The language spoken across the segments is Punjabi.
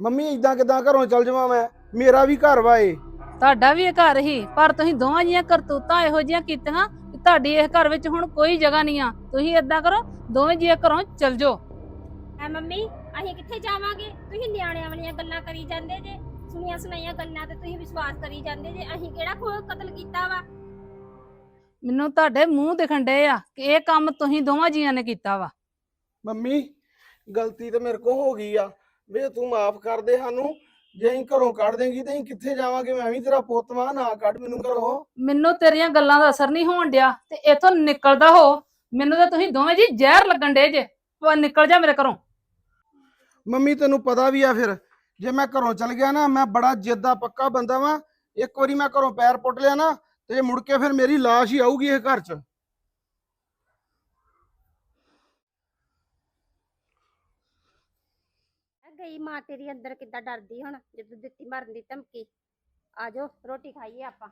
ਮੰਮੀ ਇਦਾਂ ਕਿਦਾਂ ਘਰੋਂ ਚੱਲ ਜਾਵਾਂ ਮੈਂ? ਮੇਰਾ ਵੀ ਘਰ ਵਾ ਏ ਤੁਹਾਡਾ ਵੀ ਇਹ ਘਰ ਹੀ ਪਰ ਤੁਸੀਂ ਦੋਵਾਂ ਜੀਆਂ ਕਰਤੂਤਾਂ ਇਹੋ ਜੀਆਂ ਕੀਤੀਆਂ ਕਿ ਤੁਹਾਡੀ ਇਸ ਘਰ ਵਿੱਚ ਹੁਣ ਕੋਈ ਜਗ੍ਹਾ ਨਹੀਂ ਆ। ਤੁਸੀਂ ਏਦਾਂ ਕਰੋ ਦੋਵੇਂ ਜੀਆਂ ਘਰੋਂ ਚੱਲ ਜਾਓ। ਐ ਮੰਮੀ ਅਸੀਂ ਕਿੱਥੇ ਜਾਵਾਂਗੇ? ਤੁਸੀਂ ਨਿਆਣਿਆਂ ਵਾਲੀਆਂ ਗੱਲਾਂ ਕਰੀ ਜਾਂਦੇ ਜੇ ਸੁਣੀਆਂ ਸੁਣਾਈਆਂ ਗੱਲਾਂ ਤੇ ਤੁਸੀਂ ਵਿਸ਼ਵਾਸ ਕਰੀ ਜਾਂਦੇ ਜੇ ਅਸੀਂ ਕਿਹੜਾ ਕੋਈ ਕਤਲ ਕੀਤਾ ਵਾ? ਮੈਨੂੰ ਤੁਹਾਡੇ ਮੂੰਹ ਦਿਖਣ ਡਏ ਆ ਕਿ ਇਹ ਕੰਮ ਤੁਸੀਂ ਦੋਵਾਂ ਜੀਆਂ ਨੇ ਕੀਤਾ ਵਾ। ਮੰਮੀ ਗਲਤੀ ਤੇ ਮੇਰੇ ਕੋ ਹੋ ਗਈ ਆ। ਵੇ ਤੂੰ ਮਾਫ ਕਰ ਦੇ ਸਾਨੂੰ ਜੇ ਅਸੀਂ ਘਰੋਂ ਕੱਢ ਦੇਂਗੀ ਤੇ ਅਸੀਂ ਕਿੱਥੇ ਜਾਵਾਂਗੇ? ਮੈਂ ਵੀ ਤੇਰਾ ਪੁੱਤ ਵਾਂ ਨਾ ਕੱਢ ਮੈਨੂੰ ਘਰੋਂ। ਮੈਨੂੰ ਤੇਰੀਆਂ ਗੱਲਾਂ ਦਾ ਅਸਰ ਨਹੀਂ ਹੋਣ ਡਿਆ ਤੇ ਇਥੋਂ ਨਿਕਲਦਾ ਹੋ। ਮੈਨੂੰ ਤਾਂ ਤੁਸੀਂ ਦੋਵੇਂ ਜੀ ਜ਼ਹਿਰ ਲੱਗਣ ਡੇ ਜੇ। ਵਾ ਨਿਕਲ ਜਾ ਮੇਰੇ ਘਰੋਂ। ਮੰਮੀ ਤੈਨੂੰ ਪਤਾ ਵੀ ਆ ਫਿਰ। ਜੇ ਮੈਂ ਘਰੋਂ ਚਲ ਗਿਆ ਨਾ ਮੈਂ ਬੜਾ ਜਿੱਦ ਪੱਕਾ ਬੰਦਾ ਵਾਂ। ਇੱਕ ਵਾਰੀ ਮੈਂ ਘਰੋਂ ਪੈਰ ਪੁੱਟ ਲਿਆ ਨਾ ਤੇ ਮੁੜ ਕੇ ਫਿਰ ਮੇਰੀ ਲਾਸ਼ ਹੀ ਆਊਗੀ ਇਹ ਘਰ 'ਚ ਐ ਗਈ ਮਾਂ ਤੇਰੀ ਅੰਦਰ ਕਿੱਦਾਂ ਡਰਦੀ ਹੁਣ, ਜਦੋਂ ਦਿੱਤੀ ਮਰਨ ਦੀ ਧਮਕੀ। ਆਜੋ ਰੋਟੀ ਖਾਈਏ ਆਪਾਂ।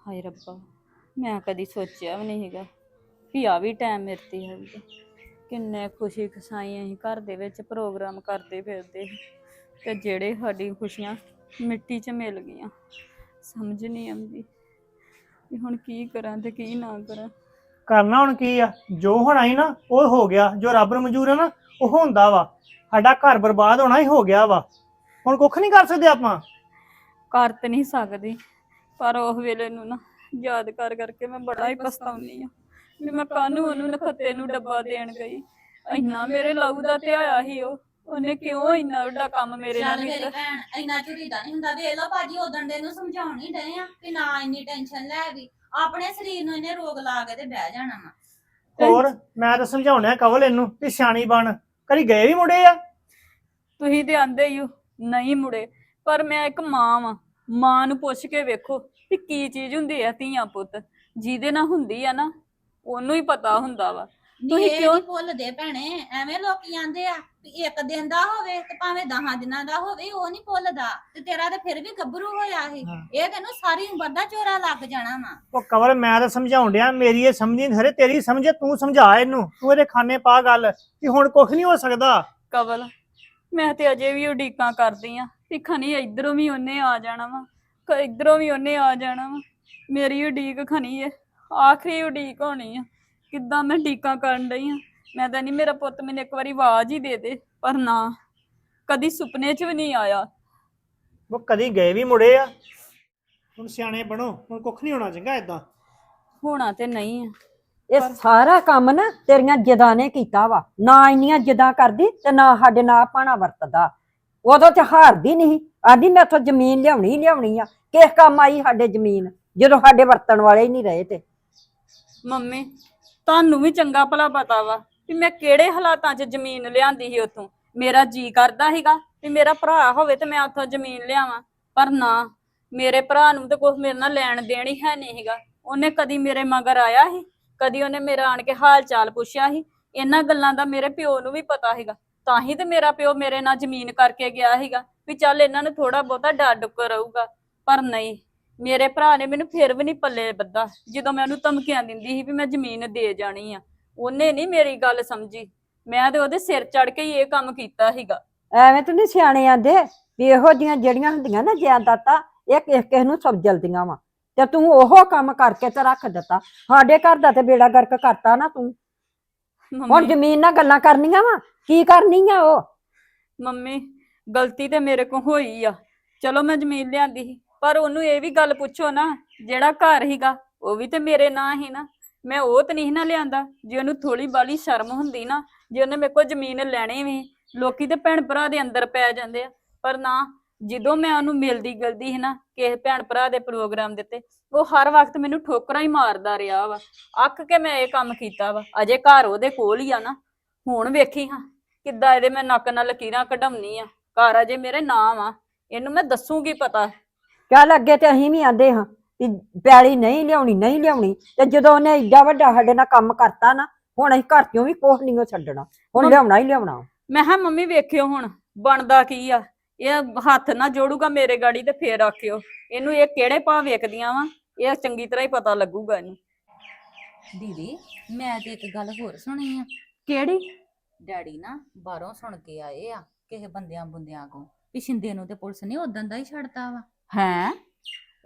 ਹਾਏ ਰੱਬਾ, ਮੈਂ ਕਦੀ ਸੋਚਿਆ ਵੀ ਨਹੀਂ ਹੈਗਾ ਵੀ ਆ ਵੀ ਟਾਈਮ ਮੇਰੇ ਤੇ ਹੋਊਗਾ। ਕਿੰਨੇ ਖੁਸ਼ੀ ਖਸਾਈ ਅਸੀਂ ਘਰ ਦੇ ਵਿੱਚ ਪ੍ਰੋਗਰਾਮ ਕਰਦੇ ਫਿਰਦੇ ਸੀ ਤੇ ਜਿਹੜੇ ਸਾਡੀ ਖੁਸ਼ੀਆਂ ਮਿੱਟੀ 'ਚ ਮਿਲ ਗਈਆਂ। ਸਮਝ ਨਹੀਂ ਆਉਂਦੀ ਵੀ ਹੁਣ ਕੀ ਕਰਾਂ ਤੇ ਕੀ ਨਾ ਕਰਾਂ। ਕਰਨਾ ਹੁਣ ਕੀ ਆ? ਜੋ ਹੋਣਾ ਸੀ ਨਾ ਉਹ ਹੋ ਗਿਆ। ਜੋ ਰੱਬ ਨੂੰ ਮਨਜ਼ੂਰ ਹੈ ਨਾ ਉਹ ਹੁੰਦਾ ਵਾ। ਸਾਡਾ ਘਰ ਬਰਬਾਦ ਹੋਣਾ ਹੀ ਹੋ ਗਿਆ ਵਾ। ਹੁਣ ਕੁੱਖ ਨਹੀਂ ਕਰ ਸਕਦੇ ਆਪਾਂ? ਕਰ ਤੇ ਨਹੀਂ ਸਕਦੀ ਪਰ ਉਸ ਵੇਲੇ ਨੂੰ ਨਾ ਯਾਦ ਕਰ ਕਰਕੇ ਮੈਂ ਬੜਾ ਹੀ ਪਛਤਾਉਣੀ ਆ। ਵੀ ਮੈਂ ਕਾਹਨੂੰ ਉਹਨੂੰ ਨਖੱਤੇ ਨੂੰ ਡੱਬਾ ਦੇਣ ਗਈ। ਇੰਨਾ ਮੇਰੇ ਲਹੂ ਦਾ ਤੇ ਆਇਆ ਸੀ ਉਹ। ਉਹਨੇ ਕਿਉਂ ਇੰਨਾ ਵੱਡਾ ਕੰਮ ਮੇਰੇ ਨਾਲ ਚੱਲ ਮੇਰੀ ਕੀਤਾ? ਭੈਣ ਇੰਨਾ ਝੁਰੀਦਾ ਨਹੀਂ ਹੁੰਦਾ। ਵੇਖ ਲਓ ਭਾਜੀ ਉਦਣ ਦੇ ਨੂੰ ਸਮਝਾਉਣ ਹੀ ਡਏ ਆ ਕਿ ਨਾ ਇੰਨੀ ਟੈਨਸ਼ਨ ਲੈ ਵੀ। ਆਪਣੇ ਸਰੀਰ ਨੂੰ ਇਹਨੇ ਰੋਗ ਲਾ ਕੇ ਤੇ ਬਹਿ ਜਾਣਾ ਵਾ। ਹੋਰ ਮੈਂ ਤਾਂ ਸਮਝਾਉਣਾ ਕਵਲ ਇਹਨੂੰ ਵੀ ਸਿਆਣੀ ਬਣ। ਕਦੀ ਗਏ ਵੀ ਮੁੰਡੇ ਆ? ਤੁਸੀਂ ਤੇ ਆਂਦੇ ਹੀ ਹੋ ਨਹੀਂ ਮੁੜੇ ਪਰ ਮੈਂ ਇੱਕ ਮਾਂ ਵਾਂ। ਮਾਂ ਨੂੰ ਪੁੱਛ ਕੇ ਵੇਖੋ ਵੀ ਕੀ ਚੀਜ਼ ਹੁੰਦੀ ਆ ਧੀਆਂ ਪੁੱਤ। ਜਿਹਦੇ ਨਾਲ ਹੁੰਦੀ ਆ ਨਾ ਉਹਨੂੰ ਹੀ ਪਤਾ ਹੁੰਦਾ ਵਾ। ਤੁਸੀਂ ਇਹ ਕਿਉਂ- ਭੁੱਲਦੇ ਭੈਣੇ ਐਵੇਂ ਲੋਕੀ ਆਂਦੇ ਆ ਵੀ ਇੱਕ ਦਿਨ ਦਾ ਹੋਵੇ ਤੇ ਭਾਵੇਂ 10 ਦਿਨਾਂ ਦਾ ਹੋਵੇ ਉਹ ਨਹੀਂ ਭੁੱਲਦਾ ਤੇ ਤੇਰਾ ਤੇ ਫਿਰ ਵੀ ਗੱਭਰੂ ਹੋਇਆ ਸੀ ਹਾਂ। ਇਹ ਤੈਨੂੰ ਸਾਰੀ ਉਮਰ ਦਾ ਚੋਰਾ ਲੱਗ ਜਾਣਾ ਵਾ। ਉਹ ਕਵਲ ਮੈਂ ਤਾਂ ਸਮਝਾਉਣ ਡਿਆ ਮੇਰੀ ਇਹ ਸਮਝੀ ਨਹੀਂ ਹਰੇ ਤੇਰੀ ਸਮਝੇ ਤੂੰ ਸਮਝਾ ਇਹਨੂੰ। ਤੂੰ ਇਹਦੇ ਖਾਨੇ ਪਾ ਗੱਲ ਕਿ ਹੁਣ ਕੁੱਖ ਨਹੀਂ ਹੋ ਸਕਦਾ। ਕਵਲ ਮੈਂ ਤੇ ਅਜੇ ਵੀ ਉਡੀਕਾਂ ਕਰਦੀ ਆ ਵੀ ਖਣੀ ਇਧਰੋਂ ਵੀ ਉਹਨੇ ਆ ਜਾਣਾ ਵਾ ਕ ਇਧਰੋਂ ਵੀ ਉਹਨੇ ਆ ਜਾਣਾ ਵਾ। ਮੇਰੀ ਉਡੀਕ ਖਣੀ ਏ ਆਖਰੀ ਉਡੀਕ ਹੋਣੀ ਆ। ਕਿੱਦਾਂ ਮੈਂ ਡੀਕਾਂ ਕਰਨ ਡਈ ਆ? ਮੈਂ ਤਾਂ ਨਹੀਂ ਮੇਰਾ ਪੁੱਤ ਮੈਨੂੰ ਇੱਕ ਵਾਰੀ ਆਵਾਜ਼ ਹੀ ਦੇ ਦੇ ਪਰ ਨਾ ਕਦੀ ਸੁਪਨੇ 'ਚ ਵੀ ਨਹੀਂ ਆਇਆ। ਉਹ ਕਦੀ ਗਏ ਵੀ ਮੁੰਡੇ ਆ? ਹੁਣ ਸਿਆਣੇ ਬਣੋ ਹੁਣ ਕੁੱਖ ਨਹੀਂ ਹੋਣਾ ਚੰਗਾ ਇਦਾਂ ਹੋਣਾ ਤੇ ਨਹੀਂ ਆ। ਇਹ ਸਾਰਾ ਕੰਮ ਨਾ ਤੇਰੀਆਂ ਜਿਦਾਂ ਨੇ ਕੀਤਾ ਵਾ। ਨਾ ਇੰਨੀਆਂ ਜਿਦਾਂ ਕਰਦੀ ਤੇ ਨਾ ਸਾਡੇ ਨਾਲ ਪਾਣਾ ਵਰਤਦਾ। ਉਦੋਂ ਤੇ ਹਾਰਦੀ ਨਹੀਂ ਆਦੀ ਮੈਂ ਇੱਥੋਂ ਜ਼ਮੀਨ ਲਿਆਉਣੀ ਲਿਆਉਣੀ ਆ। ਕਿਸ ਕੰਮ ਆਈ ਸਾਡੇ ਜ਼ਮੀਨ ਜਦੋਂ ਸਾਡੇ ਵਰਤਣ ਵਾਲੇ ਹੀ ਨਹੀਂ ਰਹੇ ਤੇ। ਮੰਮੀ ਤੁਹਾਨੂੰ ਵੀ ਚੰਗਾ ਭਲਾ ਪਤਾ ਵਾ ਵੀ ਮੈਂ ਕਿਹੜੇ ਹਾਲਾਤਾਂ 'ਚ ਜ਼ਮੀਨ ਲਿਆਂਦੀ ਸੀ ਉੱਥੋਂ। ਮੇਰਾ ਜੀ ਕਰਦਾ ਸੀਗਾ ਵੀ ਮੇਰਾ ਭਰਾ ਹੋਵੇ ਤੇ ਮੈਂ ਉੱਥੋਂ ਜ਼ਮੀਨ ਲਿਆਵਾਂ। ਪਰ ਨਾ, ਮੇਰੇ ਭਰਾ ਨੂੰ ਤੇ ਕੁਝ ਮੇਰੇ ਨਾਲ ਲੈਣ ਦੇਣ ਹੀ ਹੈ ਨਹੀਂ ਹੈਗਾ ਉਹਨੇ ਕਦੀ ਮੇਰੇ ਮਗਰ ਆਇਆ ਸੀ, ਕਦੀ ਉਹਨੇ ਮੇਰਾ ਆਣ ਕੇ ਹਾਲ ਚਾਲ ਪੁੱਛਿਆ ਸੀ। ਇਹਨਾਂ ਗੱਲਾਂ ਦਾ ਮੇਰੇ ਪਿਓ ਨੂੰ ਵੀ ਪਤਾ ਸੀਗਾ। ਤਾਂ ਹੀ ਤੇ ਮੇਰਾ ਪਿਓ ਮੇਰੇ ਨਾਲ ਜ਼ਮੀਨ ਕਰਕੇ ਗਿਆ ਸੀਗਾ ਵੀ ਚੱਲ ਇਹਨਾਂ ਨੂੰ ਥੋੜਾ ਬਹੁਤਾ ਡਰ ਡੁੱਕ ਰਹੂਗਾ ਪਰ ਨਹੀਂ ਮੇਰੇ ਭਰਾ ਨੇ ਮੈਨੂੰ ਫਿਰ ਵੀ ਨਹੀਂ ਪੱਲੇ ਬੱਧਾ। ਜਦੋਂ ਮੈਂ ਉਹਨੂੰ ਧਮਕੀਆਂ ਦਿੰਦੀ ਸੀ ਵੀ ਮੈਂ ਜ਼ਮੀਨ ਦੇ ਜਾਣੀ ਆ ਉਹਨੇ ਨਹੀਂ ਮੇਰੀ ਗੱਲ ਸਮਝੀ। ਮੈਂ ਤੇ ਉਹਦੇ ਸਿਰ ਚੜ ਕੇ ਹੀ ਇਹ ਕੰਮ ਕੀਤਾ ਸੀਗਾ। ਐਵੇਂ ਤਾਂ ਨਹੀਂ ਸਿਆਣੇ ਆਂਦੇ ਵੀ ਇਹੋ ਜੀਆਂ ਜਿਹੜੀਆਂ ਹੁੰਦੀਆਂ ਨਾ ਜਾਇਦਾਦਾਂ ਇਹ ਕਿਸ ਕਿਸ ਨੂੰ ਸਬਜਲਦੀਆਂ ਵਾ। ਤੇ ਤੂੰ ਉਹ ਕੰਮ ਕਰਕੇ ਤੇ ਰੱਖ ਦਿੱਤਾ। ਸਾਡੇ ਘਰ ਦਾ ਤੇ ਬੇੜਾ ਗਰਕ ਕਰਤਾ ਨਾ ਤੂੰ। ਹੁਣ ਮੰਮੀ ਜ਼ਮੀਨ ਨਾਲ ਗੱਲਾਂ ਕਰਨੀਆਂ ਵਾ? ਕੀ ਕਰਨੀਆਂ ਉਹ? ਮੰਮੀ ਗਲਤੀ ਤੇ ਮੇਰੇ ਕੋ ਹੋਈ ਆ। ਚਲੋ ਮੈਂ ਜ਼ਮੀਨ ਲਿਆਂਦੀ ਸੀ। ਪਰ ਉਹਨੂੰ ਇਹ ਵੀ ਗੱਲ ਪੁੱਛੋ ਨਾ, ਜਿਹੜਾ ਘਰ ਹੀਗਾ, ਉਹ ਵੀ ਤੇ ਮੇਰੇ ਨਾਂ ਹੀ ਨਾ। ਮੈਂ ਉਹ ਤੇ ਨਹੀਂ ਨਾ ਲਿਆਂਦਾ, ਜੇ ਉਹਨੂੰ ਥੋੜੀ ਬਾਲੀ ਸ਼ਰਮ ਹੁੰਦੀ ਨਾ, ਜੇ ਉਹਨੇ ਮੇਰੇ ਕੋਲ ਜ਼ਮੀਨ ਲੈਣੀ ਵੀ, ਲੋਕੀ ਤੇ ਭੈਣ ਭਰਾ ਦੇ ਅੰਦਰ ਪੈ ਜਾਂਦੇ ਆ। ਪਰ ਨਾ, ਜਦੋਂ ਮੈਂ ਉਹਨੂੰ ਮਿਲਦੀ ਗਲਦੀ ਸੀ ਨਾ, ਕਿਸੇ ਭੈਣ ਭਰਾ ਦੇ ਪ੍ਰੋਗਰਾਮ ਦੇ ਤੇ ਉਹ ਹਰ ਵਕਤ ਮੈਨੂੰ ਠੋਕਰਾਂ ਹੀ ਮਾਰਦਾ ਰਿਹਾ ਵਾ। ਅੱਕ ਕੇ ਮੈਂ ਇਹ ਕੰਮ ਕੀਤਾ ਵਾ, ਅਜੇ ਘਰ ਉਹਦੇ ਕੋਲ ਹੀ ਆ ਨਾ। ਹੁਣ ਵੇਖੀ ਹਾਂ, ਕਿੱਦਾਂ ਇਹਦੇ ਮੈਂ ਨੱਕ ਨਾਲ ਲਕੀਰਾਂ ਕਢਾਉਣੀ ਆ। ਘਰ ਅਜੇ ਮੇਰੇ ਨਾਮ ਆ ਇਹਨੂੰ ਮੈਂ ਦੱਸੂਗੀ ਪਤਾ। ਚੱਲ ਅੱਗੇ ਤੇ ਅਸੀਂ ਵੀ ਆਂਦੇ ਹਾਂ ਵੀ ਪੈਲੀ ਨਹੀਂ ਲਿਆਉਣੀ ਨਹੀਂ ਲਿਆਉਣੀ ਤੇ ਜਦੋਂ ਉਹਨੇ ਏਡਾ ਵੱਡਾ ਸਾਡੇ ਨਾਲ ਕੰਮ ਕਰਤਾ ਨਾ ਹੁਣ ਅਸੀਂ ਘਰ ਚੋਂ ਵੀ ਕੁਛ ਨਹੀਂ ਛੱਡਣਾ ਹੁਣ ਲਿਆਉਣਾ ਹੀ ਲਿਆਉਣਾ। ਮੈਂ ਕਿਹਾ ਮੰਮੀ ਵੇਖਿਓ ਹੁਣ ਬਣਦਾ ਕੀ ਆ ਇਹ ਹੱਥ ਨਾ ਜੋੜੂਗਾ ਮੇਰੇ ਗਾੜੀ ਤੇ ਫੇਰ ਆਖਿਓ। ਇਹਨੂੰ ਇਹ ਕਿਹੜੇ ਭਾਅ ਵੇਖਦੀਆਂ ਵਾ ਇਹ ਚੰਗੀ ਤਰ੍ਹਾਂ ਹੀ ਪਤਾ ਲੱਗੂਗਾ ਇਹਨੂੰ। ਦੀਦੀ ਮੈਂ ਤੇ ਇੱਕ ਗੱਲ ਹੋਰ ਸੁਣੀ ਆ। ਕਿਹੜੀ? ਡੈਡੀ ਨਾ ਬਾਹਰੋਂ ਸੁਣ ਕੇ ਆਏ ਆ ਕਿਸੇ ਬੰਦਿਆਂ ਬੁੰਦਿਆਂ ਕੋ ਵੀ ਸ਼ਿੰਦੇ ਨੂੰ ਤੇ ਪੁਲਿਸ ਨੇ ਉਦੋਂ ਦਾ ਹੀ ਛੱਡਤਾ ਵਾ। ਹੈ?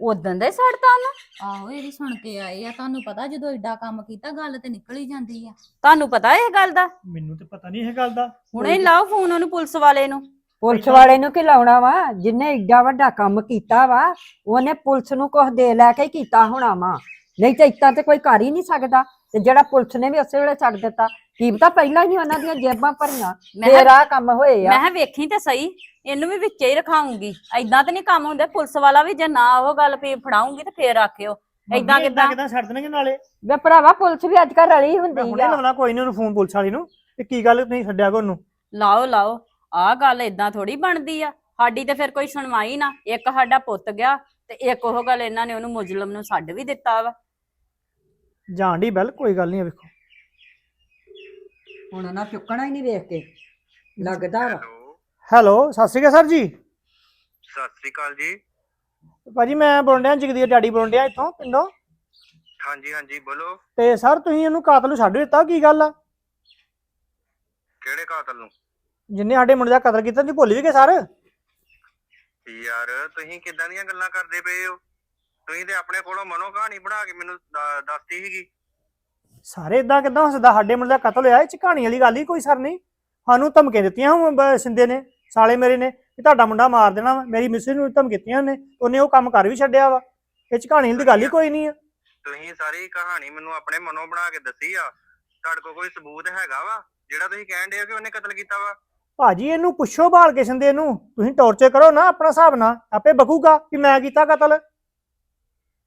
ਉਦੋਂ ਦਾ ਹੀ ਛੱਡਤਾ ਉਹਨੂੰ ਆਹੋ ਇਹਦੀ ਸੁਣ ਕੇ ਆਏ ਆ। ਤੁਹਾਨੂੰ ਪਤਾ ਜਦੋਂ ਏਡਾ ਕੰਮ ਕੀਤਾ ਗੱਲ ਤੇ ਨਿਕਲ ਹੀ ਜਾਂਦੀ ਆ। ਤੁਹਾਨੂੰ ਪਤਾ ਇਹ ਗੱਲ ਦਾ? ਮੈਨੂੰ ਤੇ ਪਤਾ ਨਹੀਂ ਇਹ ਗੱਲ ਦਾ। ਹੁਣੇ ਹੀ ਲਾਓ ਫੋਨ ਉਹਨੂੰ ਪੁਲਿਸ ਵਾਲੇ ਨੂੰ। ਪੁਲਿਸ ਵਾਲੇ ਨੂੰ ਕੀ ਲਾਉਣਾ ਵਾ? ਜਿੰਨੇ ਏਡਾ ਵੱਡਾ ਕੰਮ ਕੀਤਾ ਵਾ ਉਹਨੇ ਪੁਲਿਸ ਨੂੰ ਕੁਝ ਦੇ ਲੈ ਕੇ ਹੀ ਕੀਤਾ ਹੋਣਾ ਵਾ। ਨਹੀਂ ਤੇ ਇੱਦਾਂ ਤੇ ਕੋਈ ਕਰ ਹੀ ਨਹੀਂ ਸਕਦਾ। ਤੇ ਜਿਹੜਾ ਪੁਲਿਸ ਨੇ ਵੀ ਉਸੇ ਵੇਲੇ ਛੱਡ ਦਿੱਤਾ ਕੀ ਪਤਾ ਪਹਿਲਾਂ ਹੀ ਉਹਨਾਂ ਦੀਆਂ ਜੇਬਾਂ ਭਰੀਆਂ ਮੈਂ ਕੰਮ ਹੋਏ ਮੈਂ ਆ ਕਿਹਾ ਵੇਖੀ ਤੇ ਸਹੀ ਇਹਨੂੰ ਵੀ ਵਿੱਚੇ ਹੀ ਰਖਾਉਂਗੀ ਐਦਾਂ ਤੇ ਨਹੀਂ ਕੰਮ ਹੁੰਦੇ ਪੁਲਿਸ ਵਾਲਾ ਵੀ ਜੇ ਨਾ ਉਹ ਗੱਲ ਵੀ ਫੜਾਉਂਗੀ ਤੇ ਫੇਰ ਆਖਿਓ ਮੰਮੀ ਕਿੱਦਾਂ? ਕਿਦਾਂ ਛੱਡ ਦੇਣਗੇ ਨਾਲੇ? ਵੇ ਭਰਾਵਾ ਪੁਲਿਸ ਵੀ ਅੱਜ ਕੱਲ ਰਲੀ ਮੈਂ ਹੁੰਦੀ ਹੁਣੇ ਆ। ਲਾਉਣਾ ਕੋਈ ਨਹੀਂ ਉਹਨੂੰ ਫੋਨ ਪੁਲਿਸ ਵਾਲੀ ਨੂੰ ਤੇ ਕੀ ਗੱਲ ਨਹੀਂ ਛੱਡਿਆ ਕੋ ਉਹਨੂੰ? ਲਾਓ ਲਾਓ ਆਹ ਗੱਲ ਏਦਾਂ ਥੋੜੀ ਬਣਦੀ ਆ ਸਾਡੀ ਤੇ ਫਿਰ ਕੋਈ ਸੁਣਵਾਈ ਨਾ ਇੱਕ ਸਾਡਾ ਪੁੱਤ ਗਿਆ ਤੇ ਇੱਕ ਉਹ ਗੱਲ ਇਹਨਾਂ ਨੇ ਉਹਨੂੰ ਮੁਜਲਮ ਨੂੰ ਛੱਡ ਵੀ ਦਿੱਤਾ ਵਾ। ਜਾਣ ਦੀ ਬੈਲ ਕੋਈ ਗੱਲ ਨਹੀਂ ਵੇਖੋ। ਹੁਣ ਨਾ ਚੁੱਕਣਾ ਹੀ ਨਹੀਂ ਵੇਖ ਕੇ ਲੱਗਦਾ ਵਾ। ਹੈਲੋ। ਹੈਲੋ ਸਤਿ ਸ਼੍ਰੀ ਅਕਾਲ ਸਰ ਜੀ। ਸਤਿ ਸ੍ਰੀ ਅਕਾਲ ਜੀ। ਭਾਜੀ ਮੈਂ ਬੋਲ ਰਿਹਾ ਜਗਦੀਰ ਡੈਡੀ ਇੱਥੋਂ ਪਿੰਡੋਂ। ਹਾਂਜੀ ਹਾਂਜੀ ਬੋਲੋ। ਤੇ ਸਰ ਤੁਸੀਂ ਇਹਨੂੰ ਕਾਤਲ ਨੂੰ ਛੱਡ ਦਿੱਤਾ ਕੀ ਗੱਲ ਆ? ਕਿਹੜੇ ਕਾਤਲ ਨੂੰ? ਜਿੰਨੇ ਸਾਡੇ ਮੁੰਡੇ ਦਾ ਕਤਲ ਕੀਤਾ ਤੁਸੀਂ ਭੁੱਲ ਵੀ ਗਏ ਸਰ? ਯਾਰ ਤੁਸੀਂ ਕਿੱਦਾਂ ਦੀਆਂ ਗੱਲਾਂ ਕਰਦੇ ਪਏ ਹੋ? ਤੁਸੀਂ ਤੇ ਆਪਣੇ ਕੋਲੋਂ ਮਨੋ ਕਹਾਣੀ ਬਣਾ ਕੇ ਮੈਨੂੰ ਦ- ਦੱਸਤੀ ਸੀਗੀ। ਸਾਰੇ ਇਦਾਂ ਕਿਦਾਂ ਹੋ ਸਕਦਾ? ਸਾਡੇ ਮੁੰਡੇ ਦਾ ਕਤਲ ਹੋਇਆ ਇਹ ਚ ਕਹਾਣੀ ਵਾਲੀ ਗੱਲ ਹੀ ਕੋਈ ਸਰ ਨਹੀਂ। ਸਾਨੂੰ ਧਮਕੀਆਂ ਦਿੱਤੀਆਂ ਹੁਣ ਬ- ਸਿੰਦੇ ਨੇ ਸਾਲੇ ਮੇਰੇ ਨੇ ਕਿ ਤੁਹਾਡਾ ਮੁੰਡਾ ਮਾਰ ਦੇਣਾ ਵਾ। ਮੇਰੀ ਮਿਸਿਸ ਨੂੰ ਧਮਕੀਆਂ ਦਿੱਤੀਆਂ ਉਹਨੇ ਉਹਨੇ ਉਹ ਕੰਮ ਕਰ ਵੀ ਛੱਡਿਆ ਵਾ। ਇਹ ਚ ਕਹਾਣੀ ਦੀ ਗੱਲ ਹੀ ਕੋਈ ਨਹੀਂ ਆ। ਤੁਸੀਂ ਸਾਰੀ ਕਹਾਣੀ ਮੈਨੂੰ ਆਪਣੇ ਮਨੋਂ ਬਣਾ ਕੇ ਦੱਸੀ ਆ। ਤੁਹਾਡੇ ਕੋਲ ਕੋਈ ਸਬੂਤ ਹੈਗਾ ਵਾ ਜਿਹੜਾ ਤੁਸੀਂ ਕਹਿਣ ਦੇ ਹੋ ਕਿ ਉਹਨੇ ਕਤਲ ਕੀਤਾ ਵਾ? ਭਾਜੀ ਇਹਨੂੰ ਪੁੱਛੋ ਭਾਲ ਕੇ ਸਿੰਦੇ ਨੂੰ। ਤੁਸੀਂ ਟੌਰਚਰ ਕਰੋ ਨਾ ਆਪਣਾ ਹਿਸਾਬ ਨਾਲ। ਆਪੇ ਬਕੂਗਾ ਕਿ ਮੈਂ ਕੀਤਾ ਕਤਲ।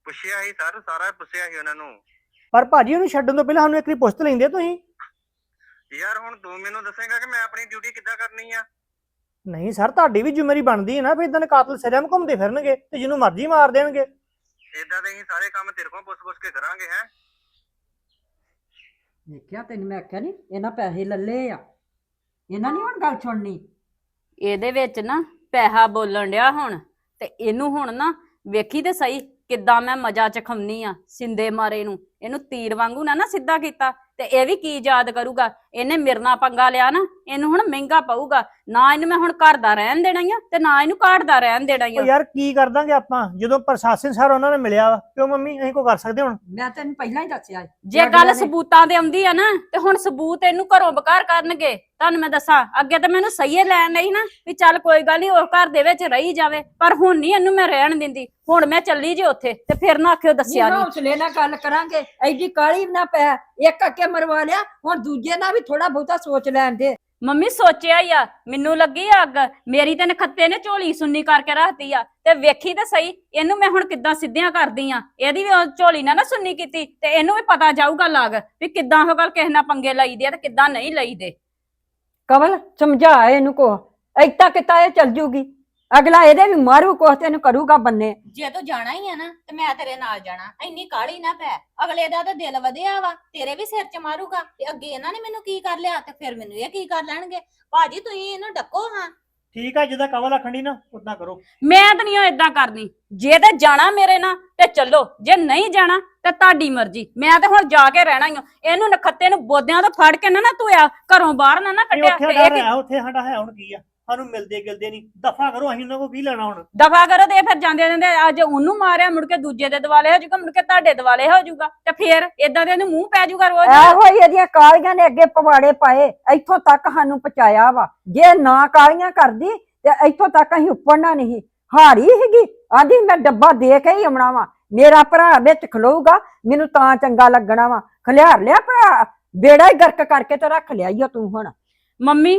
ਪੁੱਛਿਆ ਸੀ ਸਰ ਸਾਰਾ ਪੁੱਛਿਆ ਸੀ ਉਹਨਾਂ ਨੂੰ। ਪਰ ਭਾਜੀ ਉਹਨੂੰ ਛੱਡਣ ਤੋਂ ਪਹਿਲਾਂ ਸਾਨੂੰ ਇੱਕ ਵਾਰੀ ਪੁੱਛ ਤਾਂ ਲੈਂਦੇ ਤੁਸੀਂ? ਯਾਰ ਹੁਣ ਤੂੰ ਮੈਨੂੰ ਦੱਸੇਂਗਾ ਕਿ ਮੈਂ ਆਪਣੀ ਡਿਊਟੀ ਕਿੱਦਾਂ ਕਰਨੀ ਆ? ਨਹੀਂ ਸਰ ਤੁਹਾਡੀ ਵੀ ਜ਼ਿੰਮੇਵਾਰੀ ਬਣਦੀ ਹੈ ਨਾ ਫਿਰ ਇਦਾਂ ਦੇ ਕਾਤਲ ਸਿਰਾਂ ਨੂੰ ਘੁੰਮਦੇ ਫਿਰਨਗੇ ਤੇ ਜਿਹਨੂੰ ਮਰਜ਼ੀ ਮਾਰ ਦੇਣਗੇ। ਇਦਾਂ ਦੇ ਅਸੀਂ ਸਾਰੇ ਕੰਮ ਤੇਰੇ ਕੋਲ ਪੁੱਛ-ਪੁੱਛ ਕੇ ਕਰਾਂਗੇ ਹੈ? ਦੇਖਿਆ ਤੈਨੂੰ ਮੈਂ ਆਖਿਆ ਨਹੀਂ ਇਹਨਾਂ ਪੈਸੇ ਲੱਲੇ ਆ। ਇਹਨਾਂ ਨਹੀਂ ਹੁਣ ਗੱਲ ਸੁਣਨੀ? ਇਹਦੇ ਵਿੱਚ ਨਾ ਪੈਸਾ ਬੋਲਣ ਡਿਆ ਹੁਣ ਤੇ ਇਹਨੂੰ ਹੁਣ ਨਾ ਵੇਖੀ ਤੇ ਸਹੀ। ਕਿੱਦਾਂ ਮੈਂ ਮਜ਼ਾ ਚਖਮਨੀ ਆ ਸਿੰਦੇ ਮਾਰੇ ਨੂੰ। ਇਹਨੂੰ ਤੀਰ ਵਾਂਗੂ ਨਾ ਨਾ ਸਿੱਧਾ ਕੀਤਾ। ਤੇ ਇਹ ਵੀ ਕੀ ਯਾਦ ਕਰੂਗਾ? ਇਹਨੇ ਮੇਰੇ ਨਾਲ ਪੰਗਾ ਲਿਆ ਨਾ ਇਹਨੂੰ ਹੁਣ ਮਹਿੰਗਾ ਪਊਗਾ। ਨਾ ਇਹਨੂੰ ਮੈਂ ਹੁਣ ਘਰ ਦਾ ਰਹਿਣ ਦੇਣਾ ਹੀ ਆ ਤੇ ਨਾ ਇਹਨੂੰ ਘਾਟ ਦਾ ਰਹਿਣ ਦੇਣਾ ਹੀ ਉਹ ਆ ਯਾਰ ਕੀ ਕਰ ਦਾਂਗੇ ਆਪਾਂ? ਜਦੋਂ ਪ੍ਰਸ਼ਾਸਨ ਸਰ ਉਹਨਾਂ ਨੇ ਮਿਲਿਆ ਵਾ ਕਿਉਂ ਮੰਮੀ? ਅਸੀਂ ਕੋ ਕਰ ਸਕਦੇ ਹੁਣ? ਮੈਂ ਤੈਨੂੰ ਪਹਿਲਾਂ ਹੀ ਦੱਸਿਆ ਸੀ। ਜੇ ਗੱਲ ਨੇ- ਸਬੂਤਾਂ ਤੇ ਆਉਂਦੀ ਆ ਨਾ ਤੇ ਹੁਣ ਸਬੂਤ ਇਹਨੂੰ ਘਰੋਂ ਬਕਾਰ ਕਰਨਗੇ। ਤੁਹਾਨੂੰ ਮੈਂ ਦੱਸਾਂ ਅੱਗੇ ਤਾਂ ਮੈਨੂੰ ਸਹੀਏ ਲੈਣ ਲਈ ਨਾ ਵੀ ਚੱਲ ਕੋਈ ਗੱਲ ਨਹੀਂ ਉਹ ਘਰ ਦੇ ਵਿੱਚ ਰਹੀ ਜਾਵੇ। ਪਰ ਹੁਣ ਨਹੀਂ ਇਹਨੂੰ ਮੈਂ ਰਹਿਣ ਦਿੰਦੀ। ਹੁਣ ਮੈਂ ਚੱਲੀ ਜੇ ਉੱਥੇ ਤੇ ਫਿਰ ਨਾ ਆਖਿਓ ਦੱਸਿਆ ਨਹੀਂ ਨਹੀਂ ਹੌਸਲੇ ਨਾਲ ਗੱਲ ਕਰਾਂਗੇ। ਐਡੀ ਕਾਲੀ ਨਾ ਪੈ। ਇੱਕ ਅੱਕੇ ਮਰਵਾ ਲਿਆ ਹੁਣ ਦੂਜੇ ਨਾਲ ਵੀ ਥੋੜਾ ਬਹੁਤਾ ਸੋਚ ਲੈਣ ਦੇ। ਮੰਮੀ ਸੋਚਿਆ ਹੀ ਆ ਮੈਨੂੰ ਲੱਗੀ ਅੱਗ। ਮੇਰੀ ਤੇ ਨਖੱਤੇ ਨੇ ਝੋਲੀ ਸੁੰਨੀ ਕਰਕੇ ਰੱਖਤੀ ਆ। ਤੇ ਵੇਖੀ ਤੇ ਸਹੀ ਇਹਨੂੰ ਮੈਂ ਹੁਣ ਕਿੱਦਾਂ ਸਿੱਧੀਆਂ ਕਰਦੀ ਆ। ਇਹਦੀ ਵੀ ਉਹ ਝੋਲੀ ਨਾ ਨਾ ਸੁੰਨੀ ਕੀਤੀ ਤੇ ਇਹਨੂੰ ਵੀ ਪਤਾ ਜਾਊਗਾ ਲੱਗ ਵੀ ਕਿੱਦਾਂ ਉਹ ਗੱਲ ਕਿਸੇ ਨਾਲ ਪੰਗੇ ਲਈਦੇ ਆ ਤੇ ਕਿੱਦਾਂ ਨਹੀਂ ਲਈਦੇ ਕਮਲ ਸਮਝਾ ਇਹਨੂੰ ਕੋ। ਐਤਾ ਕਿਤਾ ਇਹ ਚੱਲ ਜੂਗੀ। ਅਗਲਾ ਇਹਦੇ ਵੀ ਮਾਰੂ ਕੁਛ ਤੇ ਇਹਨੂੰ ਕਰੂਗਾ ਬੰਨੇ। ਜੇ ਤੂੰ ਜਾਣਾ ਹੀ ਆ ਨਾ ਤੇ ਮੈਂ ਤੇਰੇ ਨਾਲ ਜਾਣਾ। ਇੰਨੀ ਕਾਹਲੀ ਨਾ ਪੈ। ਅਗਲੇ ਦਾ ਤਾਂ ਦਿਲ ਵਧਿਆ ਵਾ ਤੇਰੇ ਵੀ ਸਿਰ 'ਚ ਮਾਰੂਗਾ। ਤੇ ਅੱਗੇ ਇਹਨਾਂ ਨੇ ਮੈਨੂੰ ਕੀ ਕਰ ਲਿਆ ਤੇ ਫਿਰ ਮੈਨੂੰ ਇਹ ਕੀ ਕਰ ਲੈਣਗੇ? ਭਾਜੀ ਤੁਸੀਂ ਇਹਨੂੰ ਡੱਕੋ ਹਾਂ। ਠੀਕ ਆ ਜਿੱਦਾਂ ਕਵਲ ਆਖਣੀ ਨਾ ਉਦਾਂ ਕਰੋ। ਮੈਂ ਤਾਂ ਨਹੀਂ ਇਦਾਂ ਕਰਨੀ। ਜੇ ਤੇ ਜਾਣਾ ਮੇਰੇ ਨਾਲ ਤੇ ਚੱਲੋ। ਜੇ ਨਹੀਂ ਜਾਣਾ ਤੇ ਤੁਹਾਡੀ ਮਰਜ਼ੀ। ਮੈਂ ਤੇ ਹੁਣ ਜਾ ਕੇ ਰਹਿਣਾ ਹੀ ਆ। ਇਹਨੂੰ ਨਖੱਤੇ ਨੂੰ ਬੋਦਿਆਂ ਤੋਂ ਫੜ ਕੇ ਨਾ ਨਾ ਧੋਇਆ। ਘਰੋਂ ਬਾਹਰ ਨਾ ਨਾ ਇਹ ਕੱਢਿਆ। ਉੱਥੇ ਤੇ ਇਹ ਹੈ ਉੱਥੇ ਸਾਡਾ ਹੈ ਹੁਣ ਕੀ ਆ? ਸਾਨੂੰ ਮਿਲਦੇ ਗਿਲਦੇ ਨਹੀਂ। ਦਫਾ ਕਰੋ ਅਸੀਂ ਉਹਨਾਂ ਕੋ ਕੀ ਲੈਣਾ ਹੁਣ? ਦਫਾ ਕਰੋ ਤੇ ਇਹ ਫਿਰ ਜਾਂਦੇ ਜਾਂਦੇ ਅੱਜ ਉਹਨੂੰ ਮਾਰਿਆ ਮੁੜ ਕੇ ਦੂਜੇ ਦੇ ਦਿਵਾਲੇ ਹੋ ਜਾਊਗਾ ਮੁੜ ਕੇ ਤੁਹਾਡੇ ਦਿਵਾਲੇ ਹੋ ਜਾਊਗਾ ਤੇ ਫਿਰ ਇਦਾਂ ਦੇ ਇਹਨੂੰ ਮੂੰਹ ਪੈ ਜਾਊਗਾ ਰੋਜ਼। ਇਹੋ ਹੀ ਇਹਦੀਆਂ ਕਾਲੀਆਂ ਨੇ ਅੱਗੇ ਪਵਾੜੇ ਪਾਏ ਇੱਥੋਂ ਤੱਕ ਸਾਨੂੰ ਪਹੁੰਚਾਇਆ ਵਾ। ਜੇ ਨਾ ਕਾਲੀਆਂ ਕਰਦੀ ਤੇ ਇੱਥੋਂ ਤੱਕ ਅਸੀਂ ਉੱਪਰਨਾ ਨਹੀਂ। ਹਾਰੀ ਹੈਗੀ ਆਂਦੀ ਮੈਂ ਡੱਬਾ ਦੇ ਕੇ ਹੀ ਆਉਣਾ ਵਾ। ਮੇਰਾ ਭਰਾ ਵਿੱਚ ਖਲੋਊਗਾ ਮੈਨੂੰ ਤਾਂ ਚੰਗਾ ਲੱਗਣਾ ਵਾ। ਖਲਿਆਰ ਲਿਆ ਭਰਾ ਬੇੜਾ ਹੀ ਗਰਕ ਕਰਕੇ ਤੇ ਰੱਖ ਲਿਆ ਈ ਓ ਤੂੰ ਹੁਣ। ਮੰਮੀ